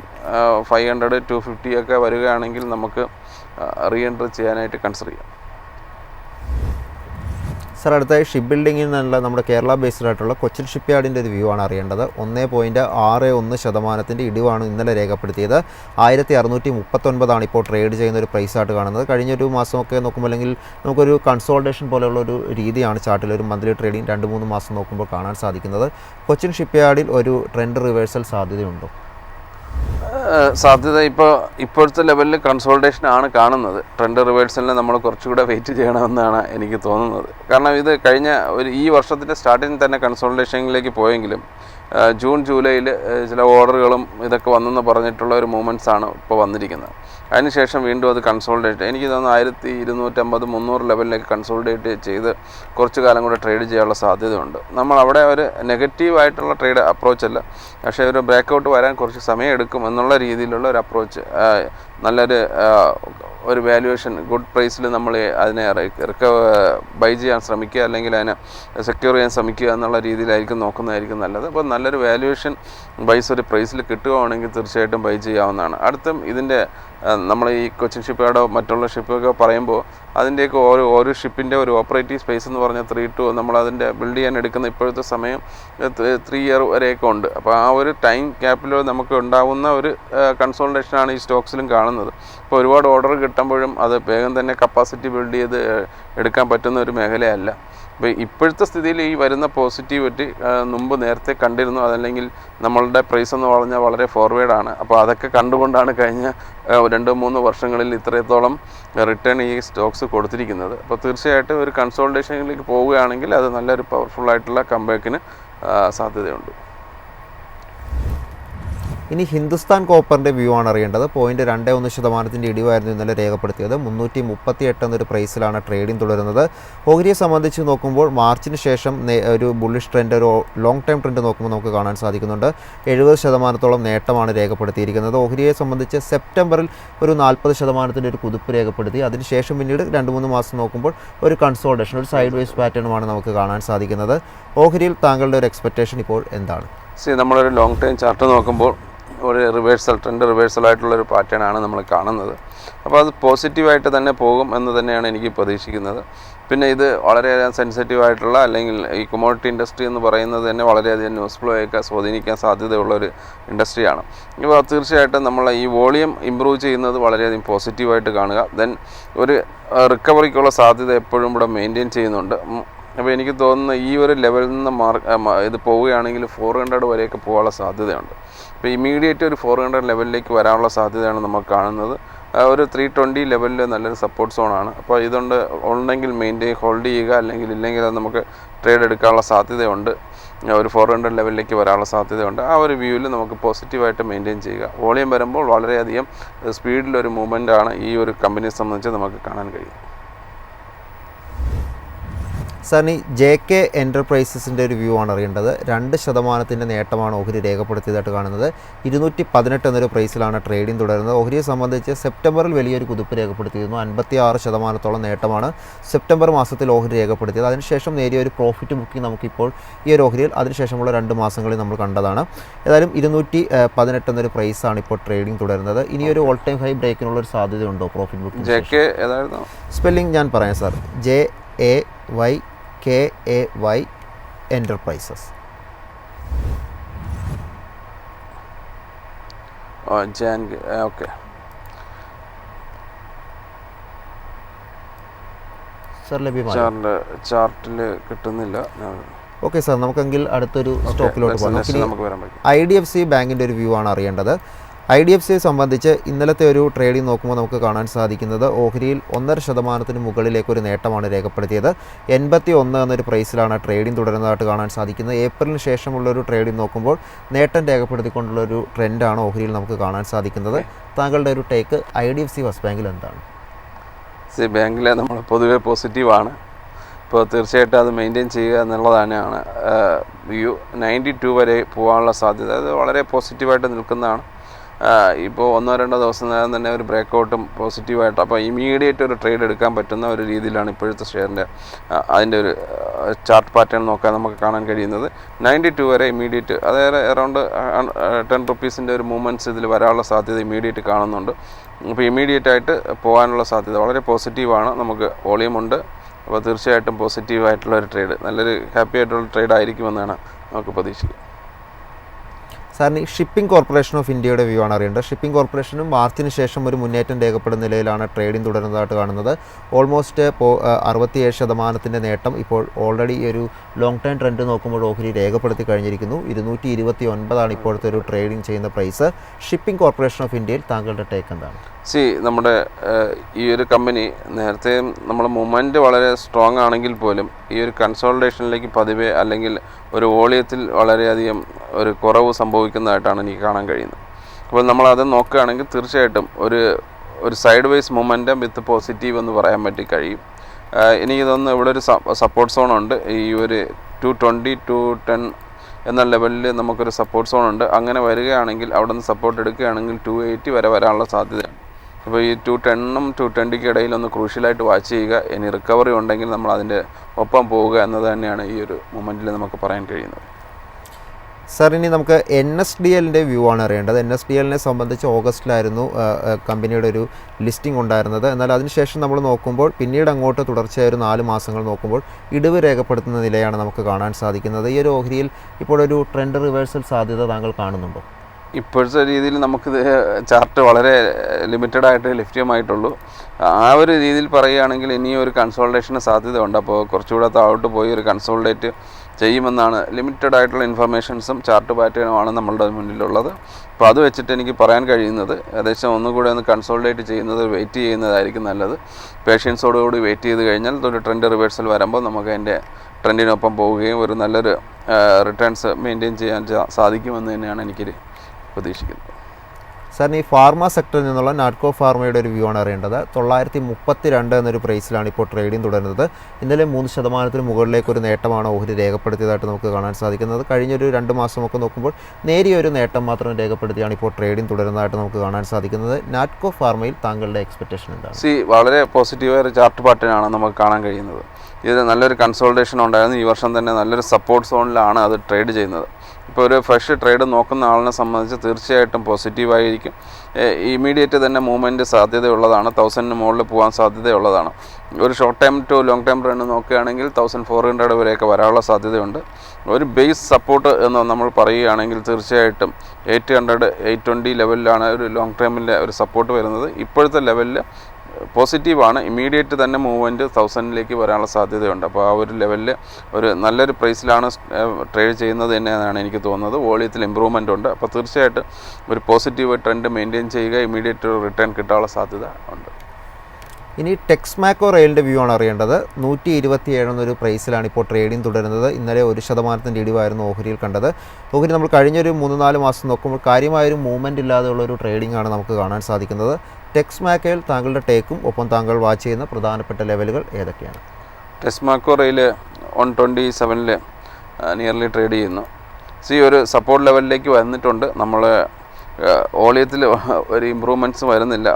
five hundred two fifty ഒക്കെ വരികയാണെങ്കിൽ നമുക്ക് റീ എൻട്രി ചെയ്യാനായിട്ട് കൺസിഡർ ചെയ്യാം. സാർ അടുത്തായി ഷിപ്പ് ബിൽഡിങ്ങിൽ നിന്നുള്ള നമ്മുടെ കേരള ബേസ്ഡ് ആയിട്ടുള്ള കൊച്ചിൻ ഷിപ്പ് യാർഡിന്റെ ഒരു വ്യൂ ആണ് അറിയേണ്ടത്. ഒന്നേ പോയിന്റ് ആറ് ഒന്ന് ശതമാനത്തിന്റെ ഇടിവാണ് ഇന്നലെ രേഖപ്പെടുത്തിയത്. ആയിരത്തി അറുന്നൂറ്റി മുപ്പത്തൊൻപതാണ് ഇപ്പോൾ ട്രേഡ് ചെയ്യുന്ന ഒരു പ്രൈസ് ആയിട്ട് കാണുന്നത്. കഴിഞ്ഞ ഒരു മാസമൊക്കെ നോക്കുമ്പോൾ അല്ലെങ്കിൽ നമുക്കൊരു കൺസോൾട്ടേഷൻ പോലെയുള്ള ഒരു രീതിയാണ് ചാർട്ടിൽ ഒരു മന്ത്ലി ട്രേഡിംഗ് രണ്ട് മൂന്ന് മാസം നോക്കുമ്പോൾ കാണാൻ സാധിക്കുന്നത്. കൊച്ചിൻ ഷിപ്പ് യാർഡിൽ ഒരു ട്രെൻഡ് റിവേഴ്സൽ സാധ്യതയുണ്ടോ. സാധ്യത ഇപ്പോൾ ഇപ്പോഴത്തെ ലെവലിൽ കൺസോൾട്ടേഷൻ ആണ് കാണുന്നത്. ട്രെൻഡ് റിവേഴ്സലിന് നമ്മൾ കുറച്ചുകൂടെ വെയിറ്റ് ചെയ്യണമെന്നാണ് എനിക്ക് തോന്നുന്നത്. കാരണം ഇത് കഴിഞ്ഞ ഒരു ഈ വർഷത്തിന്റെ സ്റ്റാർട്ടിങ് തന്നെ കൺസോൾട്ടേഷനിലേക്ക് പോയെങ്കിലും ജൂൺ ജൂലൈയിൽ ചില ഓർഡറുകളും ഇതൊക്കെ വന്നെന്ന് പറഞ്ഞിട്ടുള്ള ഒരു മൂവ്മെന്റ്സ് ആണ് ഇപ്പോൾ വന്നിരിക്കുന്നത്. അതിനുശേഷം വീണ്ടും അത് കൺസോൾഡേറ്റ് എനിക്ക് തോന്നുന്നു ആയിരത്തി ഇരുന്നൂറ്റമ്പത് മുന്നൂറ് ലെവലിലേക്ക് കൺസോൾഡേറ്റ് ചെയ്ത് കുറച്ച് കാലം കൂടെ ട്രേഡ് ചെയ്യാനുള്ള സാധ്യതയുണ്ട്. നമ്മൾ അവിടെ ഒരു നെഗറ്റീവ് ആയിട്ടുള്ള ട്രേഡ് അപ്രോച്ച് അല്ല പക്ഷേ ഒരു ബ്രേക്കൗട്ട് വരാൻ കുറച്ച് സമയം എടുക്കും എന്നുള്ള രീതിയിലുള്ള ഒരു അപ്രോച്ച് നല്ലൊരു ഒരു വാല്യുവേഷൻ ഗുഡ് പ്രൈസിൽ നമ്മൾ അതിനെ ബൈ ചെയ്യാൻ ശ്രമിക്കുക അല്ലെങ്കിൽ അതിനെ സെക്യൂർ ചെയ്യാൻ ശ്രമിക്കുക എന്നുള്ള രീതിയിലായിരിക്കും നോക്കുന്നതായിരിക്കും നല്ലത്. അപ്പോൾ നല്ലൊരു വാല്യുവേഷൻ ബൈസ് ഒരു പ്രൈസിൽ കിട്ടുകയാണെങ്കിൽ തീർച്ചയായിട്ടും ബൈ ചെയ്യാവുന്നതാണ്. അടുത്തും ഇതിന്റെ നമ്മൾ ഈ കൊച്ചിൻ ഷിപ്പുകാരോ മറ്റുള്ള ഷിപ്പൊക്കെ പറയുമ്പോൾ അതിന്റെയൊക്കെ ഓരോ ഓരോ ഷിപ്പിന്റെ ഒരു ഓപ്പറേറ്റീവ് സ്പേസ് എന്ന് പറഞ്ഞാൽ ത്രീ ടു നമ്മൾ അതിന്റെ ബിൽഡ് ചെയ്യാൻ എടുക്കുന്ന ഇപ്പോഴത്തെ സമയം ത്രീ ഇയർ വരെയൊക്കെ ഉണ്ട്. അപ്പോൾ ആ ഒരു ടൈം ഗ്യാപ്പിൽ നമുക്ക് ഉണ്ടാവുന്ന ഒരു കൺസോൾട്ടേഷനാണ് ഈ സ്റ്റോക്സിലും കാണുന്നത്. ഇപ്പോൾ ഒരുപാട് ഓർഡർ കിട്ടുമ്പോഴും അത് വേഗം തന്നെ കപ്പാസിറ്റി ബിൽഡ് ചെയ്ത് എടുക്കാൻ പറ്റുന്ന ഒരു മേഖലയല്ല. അപ്പോൾ ഇപ്പോഴത്തെ സ്ഥിതിയിൽ ഈ വരുന്ന പോസിറ്റിവിറ്റി മുമ്പ് നേരത്തെ കണ്ടിരുന്നു. അതല്ലെങ്കിൽ നമ്മളുടെ പ്രൈസ് എന്ന് പറഞ്ഞാൽ വളരെ ഫോർവേഡാണ് അപ്പോൾ അതൊക്കെ കണ്ടുകൊണ്ടാണ് കഴിഞ്ഞ രണ്ട് മൂന്ന് വർഷങ്ങളിൽ ഇത്രത്തോളം റിട്ടേൺ ഈ സ്റ്റോക്സ് കൊടുത്തിരിക്കുന്നത്. അപ്പോൾ തീർച്ചയായിട്ടും ഒരു കൺസോൾട്ടേഷനിലേക്ക് പോവുകയാണെങ്കിൽ അത് നല്ലൊരു പവർഫുൾ ആയിട്ടുള്ള കമ്പാക്കിന് സാധ്യതയുണ്ട്. ഇനി ഹിന്ദുസ്ഥാൻ കോപ്പറിന്റെ വ്യൂ ആണ് അറിയേണ്ടത്. പോയിന്റ് രണ്ട് ഒന്ന് ശതമാനത്തിന്റെ ഇടിവായിരുന്നു ഇന്നലെ രേഖപ്പെടുത്തിയത്. മുന്നൂറ്റി മുപ്പത്തി എട്ട് എന്നൊരു പ്രൈസിലാണ് ട്രേഡിംഗ് തുടരുന്നത്. ഓഹരിയെ സംബന്ധിച്ച് നോക്കുമ്പോൾ മാർച്ചിന് ശേഷം ഒരു ബുള്ളിഷ് ട്രെൻഡ് ഒരു ലോങ് ടൈം ട്രെൻഡ് നോക്കുമ്പോൾ നമുക്ക് കാണാൻ സാധിക്കുന്നുണ്ട്. എഴുപത് ശതമാനത്തോളം നേട്ടമാണ് രേഖപ്പെടുത്തിയിരിക്കുന്നത്. ഓഹരിയെ സംബന്ധിച്ച് സെപ്റ്റംബറിൽ ഒരു നാൽപ്പത് ശതമാനത്തിന്റെ ഒരു കുതിപ്പ് രേഖപ്പെടുത്തി. അതിനുശേഷം പിന്നീട് രണ്ട് മൂന്ന് മാസം നോക്കുമ്പോൾ ഒരു കൺസോൾട്ടേഷൻ ഒരു സൈഡ് വേസ് പാറ്റേണുമാണ് നമുക്ക് കാണാൻ സാധിക്കുന്നത്. ഓഹരിയിൽ താങ്കളുടെ ഒരു എക്സ്പെക്റ്റേഷൻ ഇപ്പോൾ എന്താണ്? സി നമ്മളൊരു ലോങ് ടൈം ചാർട്ട് നോക്കുമ്പോൾ ഒരു റിവേഴ്സൽ ട്രെൻഡ് പാറ്റേൺ ആണ് നമ്മൾ കാണുന്നത്. അപ്പോൾ അത് പോസിറ്റീവായിട്ട് തന്നെ പോകും എന്ന് തന്നെയാണ് എനിക്ക് പ്രതീക്ഷിക്കുന്നത്. പിന്നെ ഇത് വളരെയധികം സെൻസിറ്റീവ് ആയിട്ടുള്ള അല്ലെങ്കിൽ ഈ കൊമോഡിറ്റി ഇൻഡസ്ട്രി എന്ന് പറയുന്നത് തന്നെ വളരെയധികം ന്യൂസ് ഫ്ലോയൊക്കെ സ്വാധീനിക്കാൻ സാധ്യതയുള്ള ഒരു ഇൻഡസ്ട്രിയാണ് ഇപ്പോൾ തീർച്ചയായിട്ടും നമ്മൾ ഈ വോളിയം ഇമ്പ്രൂവ് ചെയ്യുന്നത് വളരെയധികം പോസിറ്റീവായിട്ട് കാണുക. ദെൻ ഒരു റിക്കവറിക്കുള്ള സാധ്യത എപ്പോഴും ഇവിടെ മെയിന്റെയിൻ ചെയ്യുന്നുണ്ട്. അപ്പോൾ എനിക്ക് തോന്നുന്നു ഈ ഒരു ലെവലിൽ നിന്ന് മാർക്ക് ഇത് പോവുകയാണെങ്കിൽ ഫോർ ഹൺഡ്രഡ് വരെയൊക്കെ പോകാനുള്ള സാധ്യതയുണ്ട്. അപ്പോൾ ഇമീഡിയറ്റ് ഒരു ഫോർ ഹൺഡ്രഡ് ലെവലിലേക്ക് വരാനുള്ള സാധ്യതയാണ് നമ്മൾ കാണുന്നത്. ഒരു ത്രീ ട്വന്റി ലെവലിൽ നല്ലൊരു സപ്പോർട്ട് സോണാണ് അപ്പോൾ ഇതുകൊണ്ട് ഉണ്ടെങ്കിൽ മെയിന്റെയിൻ ഹോൾഡ് ചെയ്യുക അല്ലെങ്കിൽ ഇല്ലെങ്കിൽ അത് നമുക്ക് ട്രേഡ് എടുക്കാനുള്ള സാധ്യതയുണ്ട്. ഒരു ഫോർ ഹൺഡ്രഡ് ലെവലിലേക്ക് വരാനുള്ള സാധ്യതയുണ്ട്. ആ ഒരു വ്യൂവിൽ നമുക്ക് പോസിറ്റീവായിട്ട് മെയിന്റെയിൻ ചെയ്യുക. വോളിയം വരുമ്പോൾ വളരെയധികം സ്പീഡിലൊരു മൂവ്മെന്റ് ആണ് ഈ ഒരു കമ്പനിയെ സംബന്ധിച്ച് നമുക്ക് കാണാൻ കഴിയും സാറിന് ജെ കെ എന്റർപ്രൈസസിന്റെ ഒരു വ്യൂ ആണ് അറിയേണ്ടത്. രണ്ട് ശതമാനത്തിന്റെ നേട്ടമാണ് ഓഹരി രേഖപ്പെടുത്തിയതായിട്ട് കാണുന്നത്. ഇരുന്നൂറ്റി പതിനെട്ട് എന്നൊരു പ്രൈസിലാണ് ട്രേഡിംഗ് തുടരുന്നത്. ഓഹരിയെ സംബന്ധിച്ച് സെപ്റ്റംബറിൽ വലിയൊരു കുതിപ്പ് രേഖപ്പെടുത്തിയിരുന്നു. അൻപത്തി ആറ് ശതമാനത്തോളം നേട്ടമാണ് സെപ്റ്റംബർ മാസത്തിൽ ഓഹരി രേഖപ്പെടുത്തിയത്. അതിനുശേഷം നേരിയ ഒരു പ്രോഫിറ്റ് ബുക്കിംഗ് നമുക്കിപ്പോൾ ഈ ഒരു ഓഹരിയിൽ അതിനുശേഷമുള്ള രണ്ട് മാസങ്ങളിൽ നമ്മൾ കണ്ടതാണ്. ഏതായാലും ഇരുന്നൂറ്റി പതിനെട്ട് എന്നൊരു പ്രൈസാണ് ഇപ്പോൾ ട്രേഡിംഗ് തുടരുന്നത്. ഇനി ഒരു ഓൾ ടൈം ഹൈ ബ്രേക്കിനുള്ള ഒരു സാധ്യതയുണ്ടോ പ്രോഫിറ്റ് ബുക്കിംഗ് സ്പെല്ലിംഗ് ഞാൻ പറയാം sir J A Y K A Y enterprises okay sir ലഭ്യമാണ് ചാർട്ടിൽ കിട്ടുന്നില്ല. ഓക്കെ സാർ നമുക്കെങ്കിൽ അടുത്തൊരു സ്റ്റോക്കിലോട്ട് പോകാം. ഐ ഡി എഫ് സി ബാങ്കിന്റെ ഒരു വ്യൂ ആണ് അറിയേണ്ടത്. ഐ ഡി എഫ് സിയെ സംബന്ധിച്ച് ഇന്നലത്തെ ഒരു ട്രേഡിംഗ് നോക്കുമ്പോൾ നമുക്ക് കാണാൻ സാധിക്കുന്നത് ഓഹരിയിൽ ഒന്നര ശതമാനത്തിന് മുകളിലേക്ക് ഒരു നേട്ടമാണ് രേഖപ്പെടുത്തിയത്. എൺപത്തി ഒന്ന് എന്നൊരു പ്രൈസിലാണ് ട്രേഡിംഗ് തുടരുന്നതായിട്ട് കാണാൻ സാധിക്കുന്നത്. ഏപ്രിലിന് ശേഷമുള്ള ഒരു ട്രേഡിംഗ് നോക്കുമ്പോൾ നേട്ടം രേഖപ്പെടുത്തിക്കൊണ്ടുള്ള ഒരു ട്രെൻഡാണ് ഓഹരിയിൽ നമുക്ക് കാണാൻ സാധിക്കുന്നത്. താങ്കളുടെ ഒരു take I D F C first ബാങ്കിൽ എന്താണ്? സി ബാങ്കിൽ നമ്മൾ പൊതുവെ പോസിറ്റീവാണ് ഇപ്പോൾ തീർച്ചയായിട്ടും അത് മെയിന്റെയിൻ ചെയ്യുക എന്നുള്ളതാണ് വ്യൂ നയന്റി ടു വരെ പോകാനുള്ള സാധ്യത. അത് വളരെ പോസിറ്റീവായിട്ട് നിൽക്കുന്നതാണ്. ഇപ്പോൾ ഒന്നോ രണ്ടോ ദിവസം നേരം തന്നെ ഒരു ബ്രേക്കൗട്ടും പോസിറ്റീവായിട്ട് അപ്പോൾ ഇമീഡിയറ്റ് ഒരു ട്രേഡ് എടുക്കാൻ പറ്റുന്ന ഒരു രീതിയിലാണ് ഇപ്പോഴത്തെ ഷെയറിന്റെ അതിന്റെ ഒരു ചാർട്ട് പാറ്റേൺ നോക്കാൻ നമുക്ക് കാണാൻ കഴിയുന്നത്. നയന്റി ടു വരെ ഇമീഡിയറ്റ് അതായത് അറൗണ്ട് ടെൻ റുപ്പീസിന്റെ ഒരു മൂവ്മെന്റ്സ് ഇതിൽ വരാനുള്ള സാധ്യത ഇമീഡിയറ്റ് കാണുന്നുണ്ട്. അപ്പോൾ ഇമീഡിയറ്റ് ആയിട്ട് പോകാനുള്ള സാധ്യത വളരെ പോസിറ്റീവാണ് നമുക്ക് വോളിയം ഉണ്ട്. അപ്പോൾ തീർച്ചയായിട്ടും പോസിറ്റീവായിട്ടുള്ള ഒരു ട്രേഡ് നല്ലൊരു ഹാപ്പി ആയിട്ടുള്ള ട്രേഡ് ആയിരിക്കുമെന്നാണ് നമുക്ക് പ്രതീക്ഷിക്കുന്നത് സാറിന് ഷിപ്പിംഗ് കോർപ്പറേഷൻ ഓഫ് ഇന്ത്യയുടെ വ്യൂ ആണ് അറിയേണ്ടത്. ഷിപ്പിംഗ് കോർപ്പറേഷനും മാർച്ചിന് ശേഷം ഒരു മുന്നേറ്റം രേഖപ്പെടുന്ന നിലയിലാണ് ട്രേഡിംഗ് തുടരുന്നതായിട്ട് കാണുന്നത്. ഓൾമോസ്റ്റ് ഇപ്പോൾ അറുപത്തിയേഴ് ശതമാനത്തിന്റെ നേട്ടം ഇപ്പോൾ ഓൾറെഡി ഈ ഒരു ലോങ് ടൈം ട്രെൻഡ് നോക്കുമ്പോൾ ഓഹരി രേഖപ്പെടുത്തി കഴിഞ്ഞിരിക്കുന്നു. ഇരുന്നൂറ്റി ഇരുപത്തി ഒൻപതാണ് ഇപ്പോഴത്തെ ഒരു ട്രേഡിംഗ് ചെയ്യുന്ന പ്രൈസ് ഷിപ്പിംഗ് കോർപ്പറേഷൻ ഓഫ് ഇന്ത്യയിൽ താങ്കളുടെ ടേക്ക് എന്താണ്? സി നമ്മുടെ ഈ ഒരു കമ്പനി നേരത്തെ നമ്മൾ മൊമെന്റ് വളരെ സ്ട്രോങ് ആണെങ്കിൽ പോലും ഈ ഒരു കൺസോൾട്ടേഷനിലേക്ക് പതിവേ അല്ലെങ്കിൽ ഒരു വോളിയത്തിൽ വളരെയധികം ഒരു കുറവ് സംഭവിക്കുന്നതായിട്ടാണ് എനിക്ക് കാണാൻ കഴിയുന്നത്. അപ്പോൾ നമ്മൾ അത് നോക്കുകയാണെങ്കിൽ തീർച്ചയായിട്ടും ഒരു ഒരു side wise momentum with positive എന്ന് പറയാൻ പറ്റി കഴിയും. എനിക്ക് തോന്നുന്നു ഇവിടെ ഒരു സപ്പോർട്ട് സോൺ ഉണ്ട്. ഈ ഒരു ടു ട്വന്റി ടു ടെൻ എന്ന ലെവലിൽ നമുക്കൊരു സപ്പോർട്ട് സോൺ ഉണ്ട്. അങ്ങനെ വരികയാണെങ്കിൽ അവിടെ നിന്ന് സപ്പോർട്ട് എടുക്കുകയാണെങ്കിൽ ടു എയ്റ്റി വരെ വരാനുള്ള സാധ്യതയാണ് അപ്പോൾ ഈ ടു ടെണ്ണും ടു ട്വന്റിക്ക് ഇടയിൽ ഒന്ന് ക്രൂഷ്യലായിട്ട് വാച്ച് ചെയ്യുക. ഇനി റിക്കവറി ഉണ്ടെങ്കിൽ നമ്മൾ അതിന്റെ ഒപ്പം പോവുക എന്നത് തന്നെയാണ് ഈ ഒരു മൊമെന്റിൽ നമുക്ക് പറയാൻ കഴിയുന്നത്. സാർ ഇനി നമുക്ക് എൻ എസ് ഡി എല്ലിന്റെ വ്യൂ ആണ് അറിയേണ്ടത്. എൻ എസ് ഡി എല്ലിനെ സംബന്ധിച്ച് ഓഗസ്റ്റിലായിരുന്നു കമ്പനിയുടെ ഒരു ലിസ്റ്റിംഗ് ഉണ്ടായിരുന്നത്. എന്നാൽ അതിനുശേഷം നമ്മൾ നോക്കുമ്പോൾ പിന്നീട് അങ്ങോട്ട് തുടർച്ചയായ ഒരു നാല് മാസങ്ങൾ നോക്കുമ്പോൾ ഇടിവ് രേഖപ്പെടുത്തുന്ന നിലയാണ് നമുക്ക് കാണാൻ സാധിക്കുന്നത്. ഈ ഒരു ഓഹരിയിൽ ഇപ്പോൾ ഒരു ട്രെൻഡ് റിവേഴ്സൽ സാധ്യത താങ്കൾ കാണുന്നുണ്ടോ? ഇപ്പോഴത്തെ രീതിയിൽ നമുക്കിത് ചാർട്ട് വളരെ ലിമിറ്റഡ് ആയിട്ട് ലഭ്യമായിട്ടുള്ളൂ. ആ ഒരു രീതിയിൽ പറയുകയാണെങ്കിൽ ഇനി ഒരു കൺസോൾട്ടേഷന് സാധ്യത ഉണ്ട് അപ്പോൾ കുറച്ചുകൂടെ താഴോട്ട് പോയി ഒരു കൺസോൾട്ടേറ്റ് ചെയ്യുമെന്നാണ് ലിമിറ്റഡ് ആയിട്ടുള്ള ഇൻഫർമേഷൻസും ചാർട്ട് പാറ്റേണുമാണ് നമ്മളുടെ മുന്നിലുള്ളത്. അപ്പോൾ അത് വെച്ചിട്ട് എനിക്ക് പറയാൻ കഴിയുന്നത് ഏകദേശം ഒന്നുകൂടെ ഒന്ന് കൺസോൾട്ടേറ്റ് ചെയ്യുന്നത് വെയിറ്റ് ചെയ്യുന്നതായിരിക്കും നല്ലത്. പേഷ്യൻസോടുകൂടി വെയിറ്റ് ചെയ്ത് കഴിഞ്ഞാൽ ഒരു ട്രെൻഡ് റിവേഴ്സൽ വരുമ്പോൾ നമുക്ക് അതിന്റെ ട്രെൻഡിനൊപ്പം പോവുകയും ഒരു നല്ലൊരു റിട്ടേൺസ് മെയിന്റെയിൻ ചെയ്യാൻ സാധിക്കുമെന്ന് തന്നെയാണ് എനിക്ക് പ്രതീക്ഷിക്കുന്നത് സാറിന് ഈ ഫാർമ സെക്ടറിൽ നിന്നുള്ള നാട്കോ ഫാർമയുടെ ഒരു വ്യൂ ആണ് അറിയേണ്ടത്. തൊള്ളായിരത്തി മുപ്പത്തി രണ്ട് എന്നൊരു പ്രൈസിലാണ് ഇപ്പോൾ ട്രേഡിംഗ് തുടരുന്നത്. ഇന്നലെ മൂന്ന് ശതമാനത്തിന് മുകളിലേക്ക് ഒരു നേട്ടമാണ് ഓഹരി രേഖപ്പെടുത്തിയതായിട്ട് നമുക്ക് കാണാൻ സാധിക്കുന്നത്. കഴിഞ്ഞൊരു രണ്ട് മാസമൊക്കെ നോക്കുമ്പോൾ നേരിയ ഒരു നേട്ടം മാത്രം രേഖപ്പെടുത്തിയാണ് ഇപ്പോൾ ട്രേഡിംഗ് തുടരുന്നതായിട്ട് നമുക്ക് കാണാൻ സാധിക്കുന്നത്. നാറ്റ്കോ ഫാർമയിൽ താങ്കളുടെ എക്സ്പെക്ടേഷൻ എന്താണ്? സി വളരെ പോസിറ്റീവായ ഒരു ചാർട്ട് പാറ്റേണാണ് നമുക്ക് കാണാൻ കഴിയുന്നത്. ഇത് നല്ലൊരു കൺസോൾട്ടേഷൻ ഉണ്ടായിരുന്നു. ഈ വർഷം തന്നെ നല്ലൊരു സപ്പോർട്ട് സോണിലാണ് അത് ട്രേഡ് ചെയ്യുന്നത്. ഇപ്പോൾ ഒരു ഫ്രഷ് ട്രേഡ് നോക്കുന്ന ആളിനെ സംബന്ധിച്ച് തീർച്ചയായിട്ടും പോസിറ്റീവായിരിക്കും ഇമീഡിയറ്റ് തന്നെ മൂവ്മെന്റ് സാധ്യതയുള്ളതാണ്. തൗസൻഡിന് മുകളിൽ പോകാൻ സാധ്യതയുള്ളതാണ്. ഒരു short time to long time run നോക്കുകയാണെങ്കിൽ തൗസൻഡ് ഫോർ ഹൺഡ്രഡ് വരെയൊക്കെ വരാനുള്ള സാധ്യതയുണ്ട്. ഒരു ബേസ് സപ്പോർട്ട് എന്ന് നമ്മൾ പറയുകയാണെങ്കിൽ തീർച്ചയായിട്ടും എയ്റ്റ് ഹൺഡ്രഡ് എയ്റ്റ് ട്വന്റി ലെവലിലാണ് ഒരു ലോങ് ടൈമിന്റെ ഒരു സപ്പോർട്ട് വരുന്നത്. ഇപ്പോഴത്തെ ലെവലിൽ പോസിറ്റീവാണ്. ഇമ്മീഡിയറ്റ് തന്നെ മൂവ്മെന്റ് തൗസൻഡിലേക്ക് വരാനുള്ള സാധ്യതയുണ്ട്. അപ്പോൾ ആ ഒരു ലെവലിൽ ഒരു നല്ലൊരു പ്രൈസിലാണ് ട്രേഡ് ചെയ്യുന്നത് തന്നെയാണ് എനിക്ക് തോന്നുന്നത്. വോളിയത്തിൽ ഇമ്പ്രൂവ്മെന്റ് ഉണ്ട്. അപ്പോൾ തീർച്ചയായിട്ടും ഒരു പോസിറ്റീവ് ട്രെൻഡ് മെയിന്റെയിൻ ചെയ്യുക ഇമ്മീഡിയറ്റ് റിട്ടേൺ കിട്ടാനുള്ള സാധ്യത ഉണ്ട്. ഇനി ടെക്സ്മാക്കോ റെയിലിന്റെ വ്യൂ ആണ് അറിയേണ്ടത്. നൂറ്റി ഇരുപത്തി ഏഴ് എന്നൊരു പ്രൈസിലാണ് ഇപ്പോൾ ട്രേഡിംഗ് തുടരുന്നത്. ഇന്നലെ ഒരു ശതമാനത്തിന്റെ ഇടിവായിരുന്നു ഓഹരിയിൽ കണ്ടത്. ഓഹരി നമ്മൾ കഴിഞ്ഞൊരു മൂന്ന് നാല് മാസം നോക്കുമ്പോൾ കാര്യമായൊരു മൂവ്മെന്റ് ഇല്ലാതെയുള്ള ഒരു ട്രേഡിംഗ് ആണ് നമുക്ക് കാണാൻ സാധിക്കുന്നത്. ടെക്സ്മാക്കയിൽ താങ്കളുടെ ടേക്കും ഒപ്പം താങ്കൾ വാച്ച് ചെയ്യുന്ന പ്രധാനപ്പെട്ട ലെവലുകൾ ഏതൊക്കെയാണ്? ടെക്സ്മാക്കോ റെയിൽ വൺ ട്വന്റി സെവനിൽ നിയർലി ട്രേഡ് ചെയ്യുന്നു. സി ഒരു സപ്പോർട്ട് ലെവലിലേക്ക് വന്നിട്ടുണ്ട്. നമ്മൾ ഓളിയത്തിൽ ഒരു ഇമ്പ്രൂവ്മെന്റ്സ് വരുന്നില്ല.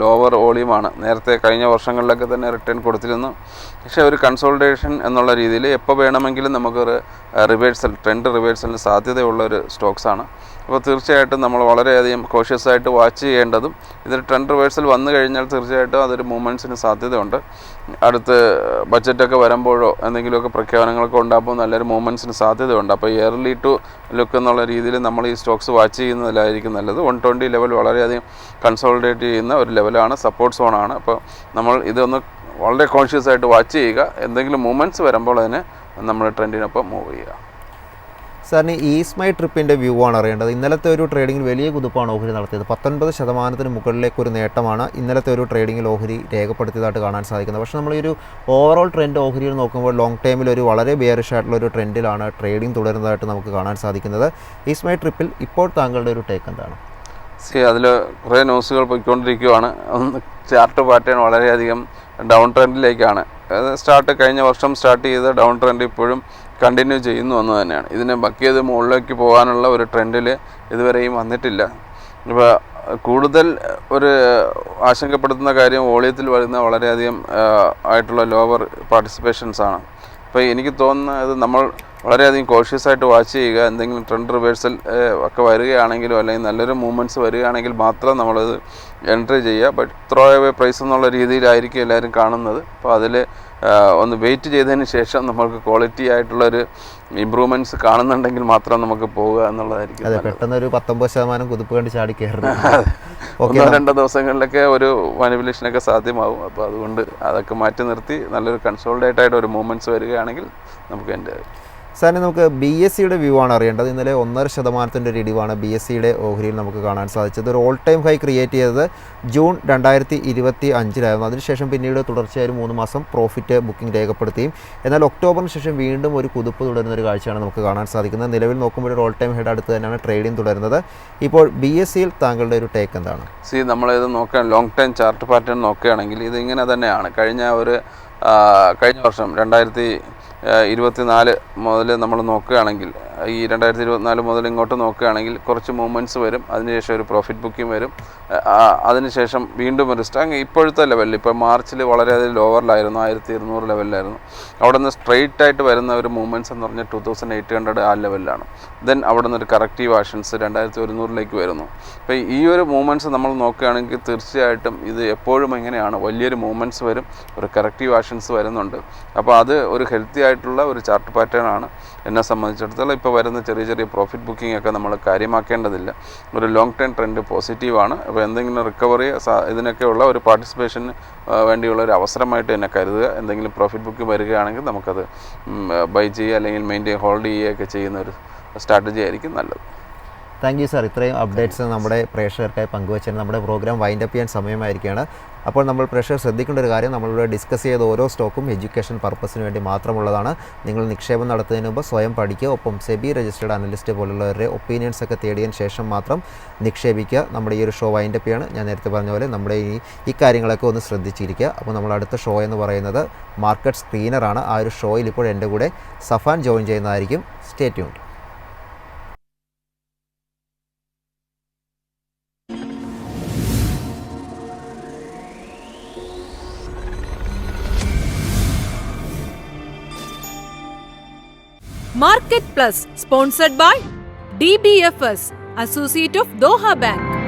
ലോവർ ഓളിയമാണ് നേരത്തെ കഴിഞ്ഞ വർഷങ്ങളിലൊക്കെ തന്നെ റിട്ടേൺ കൊടുത്തിരുന്നു. പക്ഷേ ഒരു കൺസോൾട്ടേഷൻ എന്നുള്ള രീതിയിൽ എപ്പോൾ വേണമെങ്കിലും നമുക്കൊരു റിവേഴ്സൽ ട്രെൻഡ് റിവേഴ്സലിന് സാധ്യതയുള്ള ഒരു സ്റ്റോക്സാണ് അപ്പോൾ തീർച്ചയായിട്ടും നമ്മൾ വളരെയധികം കോഷ്യസ് ആയിട്ട് വാച്ച് ചെയ്യേണ്ടതും ഇതിൽ ട്രെൻഡ് റിവേഴ്സൽ വന്നു കഴിഞ്ഞാൽ തീർച്ചയായിട്ടും അതൊരു മൂവ്മെന്റ്സിന് സാധ്യതയുണ്ട്. അടുത്ത് ബഡ്ജറ്റൊക്കെ വരുമ്പോഴോ എന്തെങ്കിലുമൊക്കെ പ്രഖ്യാപനങ്ങളൊക്കെ ഉണ്ടാകുമ്പോൾ നല്ലൊരു മൂവ്മെന്റ്സിന് സാധ്യതയുണ്ട്. അപ്പോൾ ഇയർലി ടു ലുക്ക് എന്നുള്ള രീതിയിൽ നമ്മൾ ഈ സ്റ്റോക്സ് വാച്ച് ചെയ്യുന്നതിലായിരിക്കും നല്ലത്. വൺ ട്വന്റി ലെവൽ വളരെയധികം കൺസോൾഡേറ്റ് ചെയ്യുന്ന ഒരു ലെവലാണ് സപ്പോർട്ട് സോണാണ് അപ്പോൾ നമ്മൾ ഇതൊന്ന് വളരെ കോൺഷ്യസ് ആയിട്ട് വാച്ച് ചെയ്യുക. എന്തെങ്കിലും മൂവ്മെന്റ്സ് വരുമ്പോൾ അതിനെ നമ്മൾ ട്രെൻഡിനൊപ്പം മൂവ് ചെയ്യുക. സാറിന് ഈസ്മൈ ട്രിപ്പിന്റെ വ്യൂ ആണ് അറിയേണ്ടത്. ഇന്നലത്തെ ഒരു ട്രേഡിംഗിൽ വലിയ കുതിപ്പാണ് ഓഹരി നടത്തിയത്. പത്തൊൻപത് ശതമാനത്തിന് മുകളിലേക്ക് ഒരു നേട്ടമാണ് ഇന്നലത്തെ ഒരു ട്രേഡിംഗിൽ ഓഹരി രേഖപ്പെടുത്തിയതായിട്ട് കാണാൻ സാധിക്കുന്നത്. പക്ഷേ നമ്മൾ ഈ ഒരു ഓവറോൾ ട്രെൻഡ് ഓഹരിയിൽ നോക്കുമ്പോൾ ലോങ് ടൈമിൽ ഒരു വളരെ ബിയറിഷ് ആയിട്ടുള്ള ഒരു ട്രെൻഡിലാണ് ട്രേഡിംഗ് തുടരുന്നതായിട്ട് നമുക്ക് കാണാൻ സാധിക്കുന്നത്. ഈസ്മൈ ട്രിപ്പിൽ ഇപ്പോൾ താങ്കളുടെ ഒരു ടേക്ക് എന്താണ്? സി അതിൽ കുറേ ന്യൂസുകൾ പോയിക്കൊണ്ടിരിക്കുകയാണ് ചാർട്ട് പാറ്റേൺ വളരെയധികം ഡൗൺ ട്രെൻഡിലേക്കാണ് സ്റ്റാർട്ട് കഴിഞ്ഞ വർഷം സ്റ്റാർട്ട് ചെയ്ത് ഡൗൺ ട്രെൻഡ് ഇപ്പോഴും കണ്ടിന്യൂ ചെയ്യുന്നു എന്ന് തന്നെയാണ്. ഇതിനെ ബക്കിയത് മുകളിലേക്ക് പോകാനുള്ള ഒരു ട്രെൻഡിൽ ഇതുവരെയും വന്നിട്ടില്ല. ഇപ്പോൾ കൂടുതൽ ഒരു ആശങ്കപ്പെടുത്തുന്ന കാര്യം വോളിയത്തിൽ വരുന്ന വളരെയധികം ആയിട്ടുള്ള ലോവർ പാർട്ടിസിപ്പേഷൻസ് ആണ്. അപ്പോൾ എനിക്ക് തോന്നുന്നത് നമ്മൾ വളരെയധികം കോഷ്യസ് ആയിട്ട് വാച്ച് ചെയ്യുക എന്തെങ്കിലും ട്രെൻഡ് റിവേഴ്സൽ ഒക്കെ വരികയാണെങ്കിലും അല്ലെങ്കിൽ നല്ലൊരു മൂവ്മെന്റ്സ് വരികയാണെങ്കിൽ മാത്രം നമ്മളത് എൻട്രി ചെയ്യുക. ബട്ട് ത്രോ എവേ പ്രൈസ് എന്നുള്ള രീതിയിലായിരിക്കും എല്ലാവരും കാണുന്നത്. അപ്പോൾ അതിൽ ഒന്ന് വെയിറ്റ് ചെയ്തതിന് ശേഷം നമുക്ക് ക്വാളിറ്റി ആയിട്ടുള്ളൊരു ഇമ്പ്രൂവ്മെന്റ്സ് കാണുന്നുണ്ടെങ്കിൽ മാത്രം നമുക്ക് പോവുക എന്നുള്ളതായിരിക്കും അതെ പെട്ടെന്ന് ഒരു പത്തൊമ്പത് ശതമാനം കുതിപ്പ് കണ്ടി ചാടി കയറുന്നു ഒന്നോ രണ്ടോ ദിവസങ്ങളിലൊക്കെ ഒരു വനവിലേഷനൊക്കെ സാധ്യമാവും. അപ്പോൾ അതുകൊണ്ട് അതൊക്കെ മാറ്റി നിർത്തി നല്ലൊരു കൺസോൾഡേറ്റ് ആയിട്ട് ഒരു മൂവ്മെന്റ്സ് വരികയാണെങ്കിൽ നമുക്ക് എന്റെ സാറിന് നമുക്ക് ബി എസ് സിയുടെ വ്യൂ ആണ് അറിയേണ്ടത്. ഇന്നലെ ഒന്നര ശതമാനത്തിന്റെ ഒരു ഇടിവാണ് ബി എസ് സിയുടെ ഓഹരിയിൽ നമുക്ക് കാണാൻ സാധിച്ചത്. ഒരു ഓൾ ടൈം ഹൈ ക്രിയേറ്റ് ചെയ്തത് ജൂൺ രണ്ടായിരത്തി ഇരുപത്തി അഞ്ചിലായിരുന്നു അതിനുശേഷം പിന്നീട് തുടർച്ചയായി മൂന്ന് മാസം പ്രോഫിറ്റ് ബുക്കിംഗ് രേഖപ്പെടുത്തിയും എന്നാൽ ഒക്ടോബറിന് ശേഷം വീണ്ടും ഒരു കുതിപ്പ് തുടരുന്ന ഒരു കാഴ്ചയാണ് നമുക്ക് കാണാൻ സാധിക്കുന്നത്. നിലവിൽ നോക്കുമ്പോൾ ഒരു ഓൾ ടൈം ഹെഡ് അടുത്ത് തന്നെയാണ് ട്രേഡിംഗ് തുടരുന്നത്. ഇപ്പോൾ ബി എസ് സിയിൽ താങ്കളുടെ ഒരു ടേക്ക് എന്താണ്? സി നമ്മളിത് നോക്കാൻ ലോങ് ടൈം ചാർട്ട് പാറ്റേൺ നോക്കുകയാണെങ്കിൽ ഇത് ഇങ്ങനെ തന്നെയാണ്. കഴിഞ്ഞ ഒരു കഴിഞ്ഞ വർഷം രണ്ടായിരത്തി ഇരുപത്തിനാല് മുതൽ നമ്മൾ നോക്കുകയാണെങ്കിൽ ഈ രണ്ടായിരത്തി ഇരുപത്തിനാല് മുതൽ ഇങ്ങോട്ട് നോക്കുകയാണെങ്കിൽ കുറച്ച് മൂവ്മെന്റ്സ് വരും. അതിനുശേഷം ഒരു പ്രോഫിറ്റ് ബുക്കിംഗ് വരും. അതിനുശേഷം വീണ്ടും ഒരു സ്റ്റാങ് ഇപ്പോഴത്തെ ലെവലിൽ ഇപ്പോൾ മാർച്ചിൽ വളരെയധികം ലോവറിലായിരുന്നു ആയിരത്തി ഇരുന്നൂറ് ലെവലിലായിരുന്നു അവിടെ നിന്ന് സ്ട്രെയിറ്റ് ആയിട്ട് വരുന്ന ഒരു മൂവ്മെന്റ്സ് എന്ന് പറഞ്ഞാൽ ടു തൗസൻഡ് എയ്റ്റ് ഹൺഡ്രഡ് ആ ലെവലിലാണ് ദെൻ അവിടെ നിന്ന് ഒരു കറക്റ്റീവ് ആക്ഷൻസ് രണ്ടായിരത്തി ഒരുന്നൂറിലേക്ക് വരുന്നു. അപ്പോൾ ഈ ഒരു മൂവ്മെന്റ്സ് നമ്മൾ നോക്കുകയാണെങ്കിൽ തീർച്ചയായിട്ടും ഇത് എപ്പോഴും എങ്ങനെയാണ് വലിയൊരു മൂവ്മെന്റ്സ് വരും ഒരു കറക്റ്റീവ് ആക്ഷൻസ് വരുന്നുണ്ട്. അപ്പോൾ അത് ഒരു ഹെൽത്തി ആയിട്ടുള്ള ഒരു ചാർട്ട് പാറ്റേൺ ആണ് എന്നെ സംബന്ധിച്ചിടത്തോളം ഇപ്പോൾ വരുന്ന ചെറിയ ചെറിയ പ്രോഫിറ്റ് ബുക്കിംഗ് ഒക്കെ നമ്മൾ കാര്യമാക്കേണ്ടതില്ല. ഒരു ലോങ് ടേം ട്രെൻഡ് പോസിറ്റീവാണ് അപ്പോൾ എന്തെങ്കിലും റിക്കവറി ഇതിനൊക്കെയുള്ള ഒരു പാർട്ടിസിപ്പേഷന് വേണ്ടിയുള്ള ഒരു അവസരമായിട്ട് തന്നെ കരുതുക. എന്തെങ്കിലും പ്രോഫിറ്റ് ബുക്ക് വരികയാണെങ്കിൽ നമുക്കത് ബൈ ചെയ്യുക അല്ലെങ്കിൽ മെയിന്റെയിൻ ഹോൾഡ് ചെയ്യുകയൊക്കെ ചെയ്യുന്ന ഒരു സ്ട്രാറ്റജി ആയിരിക്കും നല്ലത്. താങ്ക് യു സാർ ഇത്രയും അപ്ഡേറ്റ്സ് നമ്മുടെ പ്രേക്ഷകർക്കായി പങ്കുവച്ചതിന് നമ്മുടെ പ്രോഗ്രാം വൈൻഡ് അപ്പ് ചെയ്യാൻ സമയമായിരിക്കുകയാണ്. അപ്പോൾ നമ്മൾ പ്രേക്ഷകർ ശ്രദ്ധിക്കേണ്ട ഒരു കാര്യം നമ്മളിവിടെ ഡിസ്കസ് ചെയ്ത ഓരോ സ്റ്റോക്കും എഡ്യൂക്കേഷൻ പർപ്പസിന് വേണ്ടി മാത്രമുള്ളതാണ്. നിങ്ങൾ നിക്ഷേപം നടത്തുന്നതിന് മുമ്പ് സ്വയം പഠിക്കുക. ഒപ്പം സെബി രജിസ്റ്റേഡ് അനലിസ്റ്റ് പോലുള്ളവരുടെ ഒപ്പീനിയൻസ് ഒക്കെ തേടിയതിന് ശേഷം മാത്രം നിക്ഷേപിക്കുക. നമ്മുടെ ഈ ഒരു ഷോ വൈൻഡ് അപ്പ് ചെയ്യാണ്. ഞാൻ നേരത്തെ പറഞ്ഞ പോലെ നമ്മുടെ ഈ ഈ കാര്യങ്ങളൊക്കെ ഒന്ന് ശ്രദ്ധിച്ചിരിക്കുക. അപ്പോൾ നമ്മൾ അടുത്ത ഷോ എന്ന് പറയുന്നത് മാർക്കറ്റ് സ്ക്രീനറാണ് ആ ഒരു ഷോയിൽ ഇപ്പോൾ എന്റെ കൂടെ സഫാൻ ജോയിൻ ചെയ്യുന്നതായിരിക്കും. Stay tuned Market Plus, sponsored by DBFS, Associate of Doha Bank.